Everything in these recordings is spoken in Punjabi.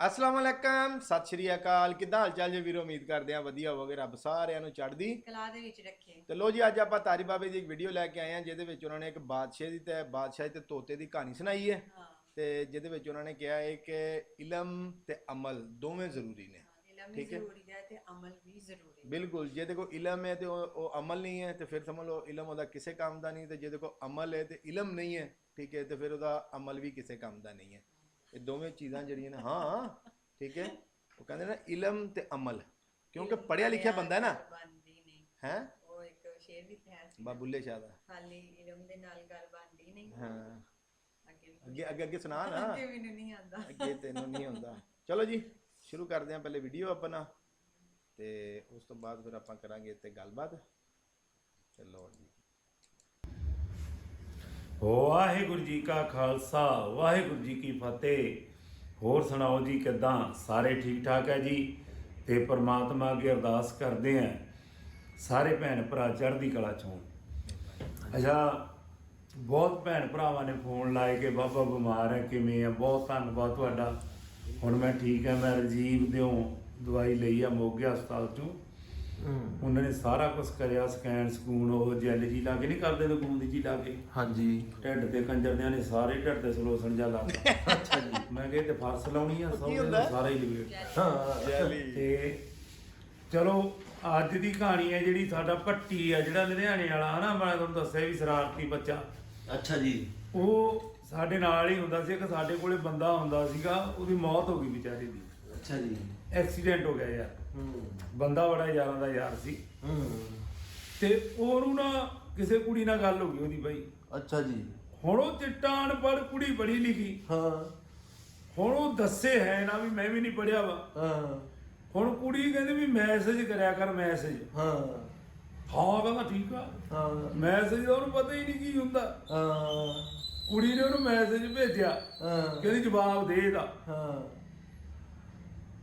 ਅਸਲਾਮ ਵਾਲੇਕਮ ਸਤਿ ਸ਼੍ਰੀ ਅਕਾਲ। ਕਿੱਦਾਂ ਹਾਲ ਚਾਲ ਜੀ ਵੀਰੋ? ਉਮੀਦ ਕਰਦੇ ਆ ਵਧੀਆ ਹੋਵੋਗੇ ਰੱਬ ਸਾਰਿਆਂ ਨੂੰ ਚੜ੍ਹਦੀ ਕਲਾ ਦੇ ਵਿੱਚ ਰੱਖੇ। ਤੇ ਲੋ ਜੀ ਅੱਜ ਆਪਾਂ ਤਾਰੀ ਬਾਬੇ ਦੀ ਇੱਕ ਵੀਡੀਓ ਲੈ ਕੇ ਆਏ ਆ ਜਿਹਦੇ ਵਿੱਚ ਉਹਨਾਂ ਨੇ ਇੱਕ ਬਾਦਸ਼ਾਹ ਦੀ ਤੇ ਬਾਦਸ਼ਾਹ ਤੇ ਤੋਤੇ ਦੀ ਕਹਾਣੀ ਸੁਣਾਈ ਹੈ। ਤੇ ਜਿਹਦੇ ਵਿੱਚ ਉਹਨਾਂ ਨੇ ਕਿਹਾ ਹੈ ਕਿ ਇਲਮ ਤੇ ਅਮਲ ਦੋਵੇਂ ਜ਼ਰੂਰੀ ਨੇ। ਠੀਕ ਹੈ। ਜ਼ਰੂਰੀ ਹੈ ਤੇ ਅਮਲ ਵੀ ਜ਼ਰੂਰੀ ਹੈ। ਬਿਲਕੁਲ ਜੇ ਦੇਖੋ ਇਲਮ ਹੈ ਤੇ ਉਹ ਉਹ ਅਮਲ ਨਹੀਂ ਹੈ ਤੇ ਫਿਰ ਸਮਝ ਲਓ ਇਲਮ ਉਹਦਾ ਕਿਸੇ ਕੰਮ ਦਾ ਨਹੀਂ ਤੇ ਜੇ ਦੇਖੋ ਅਮਲ ਹੈ ਤੇ ਇਲਮ ਨਹੀਂ ਹੈ ਠੀਕ ਹੈ ਤੇ ਫਿਰ ਉਹਦਾ ਅਮਲ ਵੀ ਕਿਸੇ ਕੰਮ ਦਾ ਨਹੀਂ ਹੈ। ਇਹ ਦੋਵੇਂ ਚੀਜ਼ਾਂ ਜਿਹੜੀਆਂ ਨੇ ਹਾਂ ਠੀਕ ਹੈ। ਉਹ ਕਹਿੰਦੇ ਨਾ ਇਲਮ ਤੇ ਅਮਲ। ਕਿਉਂਕਿ ਪੜਿਆ ਲਿਖਿਆ ਬੰਦਾ ਹੈ ਨਾ। ਬਣਦੀ ਨਹੀਂ। ਹੈ? ਉਹ ਇੱਕ ਸ਼ੇਰ ਵੀ ਹੈ ਸੀ। ਬਾਬੁੱਲੇ ਸ਼ਾਹ ਦਾ। ਖਾਲੀ ਇਲਮ ਦੇ ਨਾਲ ਗੱਲ ਬਣਦੀ ਨਹੀਂ। ਹਾਂ। ਅੱਗੇ ਅੱਗੇ ਸੁਣਾ ਨਾ। ਅੱਗੇ ਮੈਨੂੰ ਨਹੀਂ ਆਉਂਦਾ। ਅੱਗੇ ਤੈਨੂੰ ਨਹੀਂ ਹੁੰਦਾ ਚਲੋ ਜੀ ਸ਼ੁਰੂ ਕਰਦੇ ਹਾਂ ਪਹਿਲੇ ਵੀਡੀਓ ਆਪਣਾ। ਤੇ ਉਸ ਤੋਂ ਬਾਅਦ ਫਿਰ ਆਪਾਂ ਕਰਾਂਗੇ ਤੇ ਗੱਲਬਾਤ। ਤੇ ਲੋ ਜੀ। ਵਾਹਿਗੁਰੂ ਜੀ ਕਾ ਖਾਲਸਾ, ਵਾਹਿਗੁਰੂ ਜੀ ਕੀ ਫਤਿਹ। ਹੋਰ ਸੁਣਾਓ ਜੀ ਕਿਦਾਂ? ਸਾਰੇ ਠੀਕ ਠਾਕ ਹੈ ਜੀ? ਤੇ ਪ੍ਰਮਾਤਮਾ ਅੱਗੇ ਅਰਦਾਸ ਕਰਦੇ ਆਂ ਸਾਰੇ ਭੈਣ ਭਰਾ ਚੜ੍ਹਦੀ ਕਲਾ ਚ। ਹੋਣ ਅੱਛਾ, ਬਹੁਤ ਭੈਣ ਭਰਾਵਾਂ ਨੇ ਫੋਨ ਲਾਏ ਕਿ ਬਾਬਾ ਬਿਮਾਰ ਹੈ, ਕਿਵੇਂ ਆ ਬਹੁਤ ਧੰਨਵਾਦ ਤੁਹਾਡਾ। ਹੁਣ ਮੈਂ ਠੀਕ ਹਾਂ, ਮੈਂ ਰਜੀਵ ਦਿਓ ਦਵਾਈ ਲਈ ਆ ਮੋਗੇ ਹਸਪਤਾਲ ਚੋਂ। ਉਹਨਾਂ ਨੇ ਸਾਰਾ ਕੁਝ ਕਰਿਆ ਸਕੈਨ ਸਕੂਨ ਉਹ ਜੈਲ ਜੀ ਲਾ ਕੇ ਨਹੀਂ ਕਰਦੇ ਤੇ ਗੂੰਦ ਜੀ ਲਾ ਕੇ। ਹਾਂਜੀ। ਢਿੱਡ ਤੇ ਕੰਜਰਦਿਆਂ ਨੇ ਸਾਰੇ ਢਿੱਡ ਤੇ ਸਲੋਸਣ ਜਾ ਅੱਛਾ ਜੀ। ਮੈਂ ਕਿਹਾ ਤੇ ਫਰਸ ਲਾਉਣੀ ਆ ਸੌ ਹੁੰਦਾ? ਹੈ? ਸਾਰਾ ਹੀ ਲਵੇਟ ਹਾਂ ਜੈਲੀ ਤੇ ਚਲੋ ਅੱਜ ਦੀ ਕਹਾਣੀ ਹੈ ਜਿਹੜੀ ਸਾਡਾ ਭੱਟੀ ਆ ਜਿਹੜਾ ਲੁਧਿਆਣੇ ਵਾਲਾ ਹਨਾ? ਮੈਂ ਤੁਹਾਨੂੰ ਦੱਸਿਆ ਵੀ ਸ਼ਰਾਰਤੀ ਬੱਚਾ। ਅੱਛਾ ਜੀ। ਉਹ ਸਾਡੇ ਨਾਲ ਹੀ ਹੁੰਦਾ ਸੀ ਇੱਕ ਸਾਡੇ ਕੋਲੇ ਬੰਦਾ ਹੁੰਦਾ ਸੀਗਾ ਉਹਦੀ ਮੌਤ ਹੋ ਗਈ ਵਿਚਾਰੇ ਦੀ। ਅੱਛਾ ਜੀ। ਐਕਸੀਡੈਂਟ ਹੋ ਗਿਆ ਯਾਰ। ਬੰਦਾ ਬੜਾ ਯਾਰਾਂ ਦਾ ਯਾਰ ਸੀ। ਹੂੰ। ਤੇ ਉਹਨੂੰ ਨਾ ਕਿਸੇ ਕੁੜੀ ਨਾਲ ਗੱਲ ਹੋ ਗਈ ਉਹਦੀ ਬਾਈ। ਅੱਛਾ ਜੀ। ਹੁਣ ਉਹ ਚਿੱਟਾ ਅਨਪੜ੍ਹ ਕੁੜੀ ਪੜ੍ਹੀ ਲਿਖੀ। ਹਾਂ। ਹੁਣ ਉਹ ਦੱਸੇ ਹੈ ਨਾ ਵੀ ਮੈਂ ਵੀ ਨਹੀਂ ਪੜਿਆ ਵਾ। ਹਾਂ। ਹੁਣ ਕੁੜੀ ਕਹਿੰਦੀ ਵੀ ਮੈਸੇਜ ਕਰਿਆ ਕਰ ਮੈਸੇਜ। ਹਾਂ। ਹਾਂ ਕਹਿੰਦਾ ਠੀਕ ਆ। ਹਾਂ। ਮੈਸੇਜ ਦਾ ਉਹਨੂੰ ਪਤਾ ਹੀ ਨਹੀਂ ਕੀ ਹੁੰਦਾ। ਹਾਂ। ਕੁੜੀ ਨੇ ਉਹਨੂੰ ਮੈਸੇਜ ਭੇਜਿਆ। ਹਾਂ। ਕਹਿੰਦੀ ਜਵਾਬ ਦੇ ਇਹਦਾ ਹਾਂ।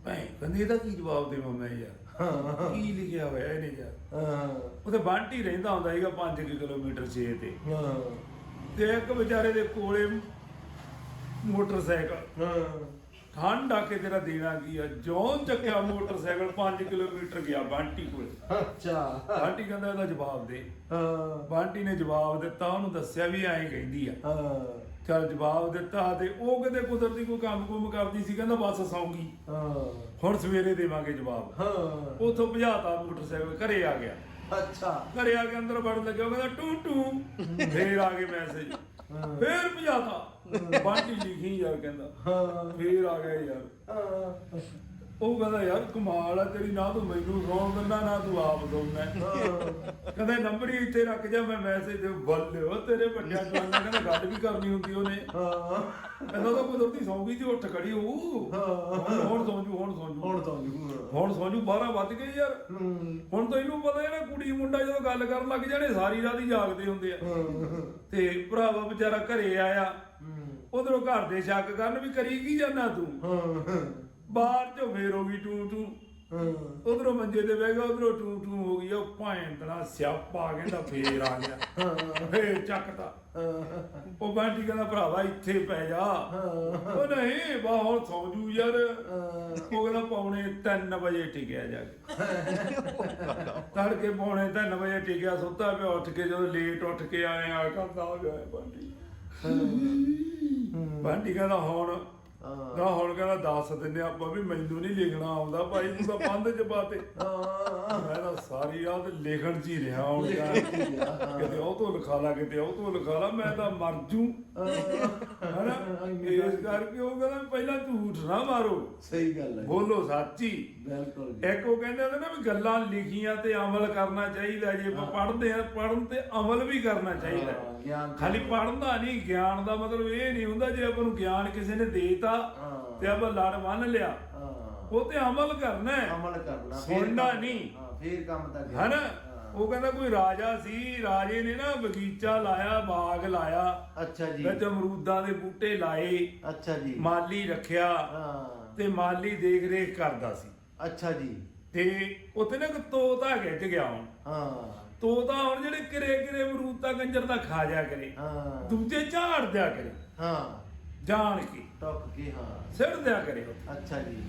ਭੈਣ ਕਹਿੰਦੀ ਇਹਦਾ ਕੀ ਜਵਾਬ ਦੇਵਾਂ ਮੈਂ ਯਾਰ? ਹਾਂ। ਕੀ ਲਿਖਿਆ ਹੋਇਆ ਇਹਨੇ ਯਾਰ? ਹਾਂ। ਉਹਦੇ ਬੰਟੀ ਰਹਿੰਦਾ ਹੁੰਦਾ ਸੀਗਾ 5 ਕਿਲੋਮੀਟਰ 6 ਤੇ। ਹਾਂ। ਤੇ ਇੱਕ ਵਿਚਾਰੇ ਦੇ ਕੋਲੇ ਮੋਟਰਸਾਈਕਲ। ਹਾਂ। ਠੰਡ ਆ ਕੇ ਤੇਰਾ ਦੇਣਾ ਕੀ ਆ? ਜੋਂ ਚੱਕਿਆ ਮੋਟਰਸਾਈਕਲ 5 ਕਿਲੋਮੀਟਰ ਗਿਆ ਬੰਟੀ ਕੋਲ। ਅੱਛਾ। ਬੰਟੀ ਕਹਿੰਦਾ ਇਹਦਾ ਜਵਾਬ ਦੇ। ਹਾਂ। ਬੰਟੀ ਨੇ ਜਵਾਬ ਦਿੱਤਾ ਉਹਨੂੰ ਦੱਸਿਆ ਵੀ ਐਂ ਕਹਿੰਦੀ ਆ। ਹਾਂ। ਚਲ ਜਵਾਬ ਦਿੱਤਾ ਤੇ ਉਹ ਕਿਤੇ ਕੁਦਰਤੀ ਕੋਈ ਕੰਮ ਕੁਮ ਕਰਦੀ ਸੀ ਕਹਿੰਦਾ ਬਸ ਸੌਂਗੀ। ਹਾਂ। ਹੁਣ ਸਵੇਰੇ ਦੇਵਾਂਗੇ ਜਵਾਬ। ਹਾਂ। ਉਥੋਂ ਭਜਾਤਾ ਮੋਟਰਸਾਈਕਲ ਘਰੇ ਆ ਗਿਆ। ਅੱਛਾ। ਘਰੇ ਆ ਕੇ ਅੰਦਰ ਵੜਨ ਲੱਗਿਆ ਉਹ ਕਹਿੰਦਾ ਟੂ ਟੂ। ਫੇਰ ਆ ਗਏ ਮੈਸੇਜ ਫੇਰ ਭਜਾਤਾ। ਬੰਟੀ ਲਿਖੀ ਯਾਰ ਕਹਿੰਦਾ। ਹਾਂ। ਫੇਰ ਆ ਗਿਆ ਯਾਰ। ਹਾਂ। ਉਹ ਕਹਿੰਦਾ ਯਾਰ ਕਮਾਲ ਆ ਤੇਰੀ ਨਾ ਤੂੰ ਮੈਨੂੰ ਸੌਣ ਦਿੰਦਾ ਨਾ ਤੂੰ ਆਪ ਸੌਂਦਾ ਕਹਿੰਦਾ ਨੰਬਰ ਹੀ ਇੱਥੇ ਰੱਖ ਜਾ ਮੈਂ ਮੈਸੇਜ ਦੇ ਬੱਲੇ ਉਹ ਤੇਰੇ ਵੱਡਿਆ ਜਵਾਨਾਂ ਕਹਿੰਦਾ ਗੱਲ ਵੀ ਕਰਨੀ ਹੁੰਦੀ ਉਹਨੇ। ਹਾਂ। ਕਹਿੰਦਾ ਤਾਂ ਕੁਦਰਤੀ ਸੌਂ ਗਈ ਸੀ ਉੱਠ ਖੜੀ ਉਹ ਹੁਣ ਹੁਣ ਸੌਂ ਜੂ ਹੁਣ ਸੌਂ ਜੂ। ਹੁਣ ਜੂ ਸੌਂ ਜੂ 12 ਵੱਜ ਗਏ ਯਾਰ। ਹੂੰ। ਹੁਣ ਤਾਂ ਇਹਨੂੰ ਪਤਾ ਹੈ ਨਾ ਕੁੜੀ ਮੁੰਡਾ ਜਦੋਂ ਗੱਲ ਕਰਨ ਲੱਗ ਜਾਣੇ ਸਾਰੀ ਰਾਤ ਹੀ ਜਾਗਦੇ ਹੁੰਦੇ ਆ। ਤੇ ਭਰਾਵਾ ਵਿਚਾਰਾ ਘਰੇ ਆਇਆ। ਉਧਰੋਂ ਘਰ ਦੇ ਸ਼ੱਕ ਕਰਨ ਵੀ ਕਰੀ ਕੀ ਜਾਣਾ ਤੂੰ? ਬਾਹਰ ਚੋਂ ਫੇਰ ਹੋ ਗਈ ਟੂ ਟੂ। ਉਧਰੋਂ ਮੰਜੇ ਤੇ ਬਹਿ ਗਿਆ ਉਧਰੋਂ ਟੂ ਟੂ ਹੋ ਗਈ ਉਹ ਭਾਂ ਤਨਾ ਸਿਆਪਾ ਕਹਿੰਦਾ ਫੇਰ ਆ ਗਿਆ। ਫੇਰ ਚੱਕਤਾ। ਉਹ ਬੰਟੀ ਕਹਿੰਦਾ ਭਰਾਵਾ ਇੱਥੇ ਪੈ ਜਾ। ਉਹ ਨਹੀਂ ਬਾ ਹੁਣ ਸੌਂ ਜੂ ਯਾਰ। ਉਹ ਕਹਿੰਦਾ ਪੌਣੇ 3 ਵਜੇ ਟਿਕਿਆ ਜਾ ਕੇ। ਤੜਕੇ ਪੌਣੇ 3 ਵਜੇ ਟਿਕਿਆ ਸੁੱਤਾ ਪਿਆ ਉੱਠ ਕੇ ਜਦੋਂ ਲੇਟ ਉੱਠ ਕੇ ਆਏ ਆ ਕਰਦਾ ਹੋ ਗਿਆ ਬੰਟੀ ਬੰਟੀ ਕਹਿੰਦਾ ਹੁਣ ਨਾ ਹੁਣ ਕਹਿੰਦਾ ਦੱਸ ਦਿੰਨੇ ਆਪਾਂ ਵੀ ਮੈਨੂੰ ਨਹੀਂ ਲਿਖਣਾ ਆਉਂਦਾ ਭਾਈ ਤੂੰ ਤਾਂ ਬੰਦ ਚ ਪਾਤੇ ਮੈਂ ਤਾਂ ਸਾਰੀ ਰਾਤ ਲਿਖਣ ਚ ਹੀ ਰਿਹਾ ਹੁਣ ਯਾਰ ਕਿਤੇ ਉਹ ਤੋਂ ਲਿਖਾ ਲਾ ਕਿਤੇ ਉਹ ਤੋਂ ਲਿਖਾ ਲਾ ਮੈਂ ਤਾਂ ਮਰ ਜੂ। ਹੈਨਾ? ਇਸ ਕਰਕੇ ਉਹ ਕਹਿੰਦਾ ਪਹਿਲਾਂ ਝੂਠ ਨਾ ਮਾਰੋ। ਸਹੀ ਗੱਲ ਹੈ ਬੋਲੋ ਸੱਚੀ। ਬਿਲਕੁਲ ਜੀ। ਇੱਕ ਉਹ ਕਹਿੰਦੇ ਹੁੰਦੇ ਨਾ ਵੀ ਗੱਲਾਂ ਲਿਖੀਆਂ ਤੇ ਅਮਲ ਕਰਨਾ ਚਾਹੀਦਾ ਜੇ ਆਪਾਂ ਪੜ੍ਹਦੇ ਆ ਪੜ੍ਹਨ ਤੇ ਅਮਲ ਵੀ ਕਰਨਾ ਚਾਹੀਦਾ। ਹਾਂ, ਗਿਆਨ ਖਾਲੀ ਪੜ੍ਹਨ ਨਹੀਂ ਗਿਆਨ ਦਾ ਮਤਲਬ ਇਹ ਨਹੀਂ ਹੁੰਦਾ ਜੇ ਆਪਾਂ ਨੂੰ ਗਿਆਨ ਕਿਸੇ ਨੇ ਦੇਤਾ ਹਾਂ। ਤੇ ਆਪਾਂ ਲੜ ਮੰਨ ਲਿਆ। ਹਾਂ। ਉਹ ਤੇ ਅਮਲ ਕਰਨਾ ਹੈ। ਅਮਲ ਕਰਨਾ ਫਿਰ ਸੁਣਨਾ ਕੰਮ- ਨਹੀਂ। ਹਾਂ ਫੇਰ ਕੰਮ ਤਾਂ ਹੈਨਾ ਉਹ ਕਹਿੰਦਾ ਕੋਈ ਰਾਜਾ ਸੀ ਰਾਜੇ ਨੇ ਨਾ ਬਗੀਚਾ ਲਾਇਆ ਬਾਗ ਲਾਇਆ। ਅੱਛਾ ਜੀ। ਵਿੱਚ ਅਮਰੂਦਾਂ ਦੇ ਬੂਟੇ ਲਾਏ। ਅੱਛਾ ਜੀ। ਮਾਲੀ ਰੱਖਿਆ ਹਾਂ। ਤੇ ਮਾਲੀ ਦੇਖ ਰੇਖ ਕਰਦਾ ਸੀ। ਅੱਛਾ ਜੀ। ਤੇ ਉੱਥੇ ਨਾ ਇੱਕ ਤੋਤਾ ਗਿੱਜ ਗਿਆ ਹੁਣ। ਹਾਂ। ਤੋਤਾ ਹੁਣ ਜਿਹੜੇ ਕਿਰੇ ਕਿਰੇ ਅਮਰੂਦ ਤਾਂ ਕੰਜਰ ਦਾ ਖਾ ਜਾ ਕਰੇ। ਹਾਂ। ਦੂਜੇ ਝਾੜ ਦਿਆ ਕਰੇ। ਹਾਂ। ਜਾਣ ਕੇ। ਟੱਕ ਕੇ ਹਾਂ। ਸਿੱਟ ਦਿਆ ਕਰੇ ਅੱਛਾ ਜੀ।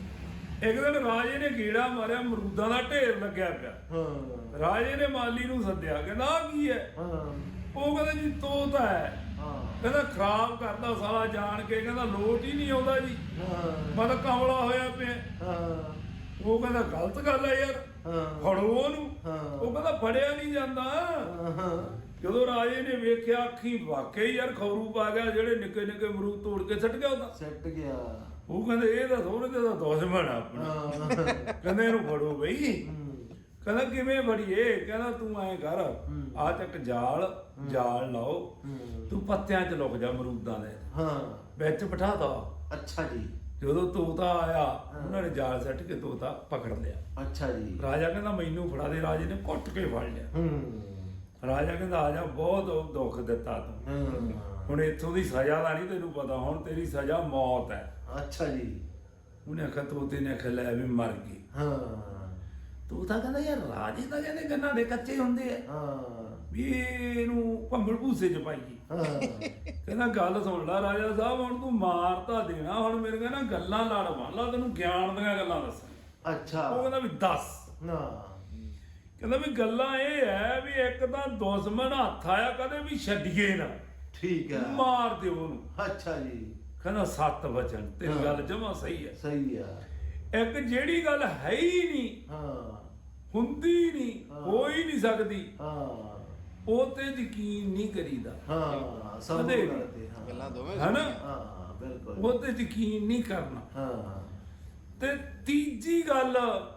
ਇੱਕ ਦਿਨ ਰਾਜੇ ਨੇ ਕੀੜਾ ਮਾਰਿਆ ਅਮਰੂਦਾਂ ਦਾ ਢੇਰ ਲੱਗਿਆ ਪਿਆ। ਹਾਂ। ਰਾਜੇ ਨੇ ਮਾਲੀ ਨੂੰ ਸੱਦਿਆ ਕਹਿੰਦਾ ਆਹ ਕੀ ਹੈ? ਹਾਂ। ਉਹ ਕਹਿੰਦਾ ਜੀ ਤੋਤਾ ਹੈ। ਹਾਂ। ਕਹਿੰਦਾ ਖਰਾਬ ਕਰਦਾ ਸਾਲਾ ਜਾਣ ਕੇ। ਕਹਿੰਦਾ ਲੋਟ ਹੀ ਨਹੀਂ ਆਉਂਦਾ ਜੀ। ਹਾਂ। ਕਮਲਾ ਹੋਇਆ ਪਿਆ। ਹਾਂ। ਉਹ ਕਹਿੰਦਾ ਗਲਤ ਗੱਲ ਹੈ ਯਾਰ। ਹਾਂ। ਫੜੋ ਉਹਨੂੰ। ਹਾਂ। ਉਹ ਕਹਿੰਦਾ ਫੜਿਆ ਨਹੀਂ ਜਾਂਦਾ। ਹਾਂ ਜਦੋਂ ਰਾਜੇ ਨੇ ਵੇਖਿਆ ਅੱਖੀ ਵਾਕਈ ਯਾਰ ਖੌਰੂ ਪਾ ਗਿਆ ਜਿਹੜੇ ਨਿੱਕੇ ਨਿੱਕੇ ਅਮਰੂਦ ਤੋੜ ਕੇ ਸੱਟ ਗਿਆ ਉਹਦਾ। ਸੈੱਟ ਗਿਆ। ਉਹ ਕਹਿੰਦੇ ਇਹ ਤਾਂ ਸੋਹਣੇ ਤੇ ਦਾ ਦੁਸ਼ਮਣ ਆ ਆਪਣਾ। ਹਾਂ। ਕਹਿੰਦੇ ਇਹਨੂੰ ਫੜੋ ਬਈ। ਹੂੰ, ਕਹਿੰਦਾ ਕਿਵੇਂ ਫੜੀਏ? ਕਹਿੰਦਾ ਤੂੰ ਐਂ ਕਰ। ਆ ਚੱਕ ਜਾਲ ਜਾਲ ਲਾਓ। ਹੂੰ। ਤੂੰ ਪੱਤਿਆਂ 'ਚ ਲੁਕ ਜਾ ਅਮਰੂਦਾਂ ਦੇ। ਹਾਂ। ਵਿੱਚ ਬਿਠਾ ਤਾ। ਅੱਛਾ ਜੀ। ਜਦੋਂ ਤੋਤਾ ਆਇਆ ਉਹਨਾਂ ਨੇ ਜਾਲ ਸੱਟ ਕੇ ਤੋਤਾ ਪਕੜ ਲਿਆ। ਅੱਛਾ ਜੀ। ਰਾਜਾ ਕਹਿੰਦਾ ਮੈਨੂੰ ਫੜਾ ਦੇ। ਰਾਜੇ ਨੇ ਕੁੱਟ ਕੇ ਫੜ ਲਿਆ। ਹੂੰ। ਰਾਜਾ ਕਹਿੰਦਾ ਆ ਜਾ ਬਹੁਤ ਦੁੱਖ ਦਿੱਤਾ ਤੂੰ। ਹੁਣ ਇੱਥੋਂ ਦੀ ਸਜ਼ਾ ਦਾ ਨਹੀਂ ਤੈਨੂੰ ਪਤਾ ਹੁਣ ਤੇਰੀ ਸਜ਼ਾ ਮੌਤ ਹੈ। ਅੱਛਾ ਜੀ। ਉਹਨੇ ਆਖਿਆ ਤੋਤੇ ਨੇ ਆਖਿਆ ਲੈ ਵੀ ਮਰ ਗਈ। ਹਾਂ। ਤੋਤਾ ਕਹਿੰਦਾ ਯਾਰ ਰਾਜੇ ਤਾਂ ਕਹਿੰਦੇ ਗੰਨਾ ਦੇ ਕੱਚੇ ਹੁੰਦੇ ਆ। ਹਾਂ। ਵੀ ਇਹਨੂੰ ਭੰਬਲ ਭੂਸੇ ਚ ਪਾਈਏ। ਹਾਂ ਕਹਿੰਦਾ ਗੱਲ ਸੁਣ ਲੈ ਰਾਜਾ ਸਾਹਿਬ ਹੁਣ ਤੂੰ ਮਾਰ ਤਾਂ ਦੇਣਾ। ਹੁਣ ਮੇਰੇ ਕਹਿੰਦਾ ਗੱਲਾਂ ਲੜ ਮੰਨ ਲਾ ਤੈਨੂੰ ਗਿਆਨ ਦੀਆਂ ਗੱਲਾਂ ਦੱਸ। ਅੱਛਾ। ਉਹ ਕਹਿੰਦਾ ਵੀ ਦੱਸ। ਨਾ। ਕਹਿੰਦਾ ਵੀ ਗੱਲਾਂ ਇਹ ਹੈ ਵੀ ਇੱਕ ਤਾਂ ਦੁਸ਼ਮਣ ਹੱਥ ਆਇਆ ਕਦੇ ਵੀ ਛੱਡੀਏ ਨਾ। ਠੀਕ ਹੈ ਮਾਰ ਦਿਓ ਉਹਨੂੰ। ਅੱਛਾ ਜੀ। ਕਹਿੰਦਾ ਸੱਤ ਵਚਨ ਤੇਰੀ ਹਾਂ। ਗੱਲ ਜਮਾ ਸਹੀ ਹੈ ਸਹੀ ਆ। ਇੱਕ ਜਿਹੜੀ ਗੱਲ ਹੈ ਹੀ ਨਹੀਂ ਹਾਂ। ਹੁੰਦੀ ਨਹੀਂ ਹਾਂ। ਹੋ ਹੀ ਨਹੀਂ ਸਕਦੀ। ਹਾਂ। ਉਹ ਤੇ ਯਕੀਨ ਨਹੀਂ ਕਰੀਦਾ। ਹਾਂ ਸਭ। ਕਰਦੇ ਹਾਂ। ਗੱਲਾਂ ਦੋਵੇਂ ਹੈਨਾ? ਹਾਂ ਬਿਲਕੁਲ। ਉਹ ਤੇ ਯਕੀਨ ਨਹੀਂ ਕਰਨਾ। ਹਾਂ। ਤੇ ਤੀਜੀ ਗੱਲ ਹਾਂ।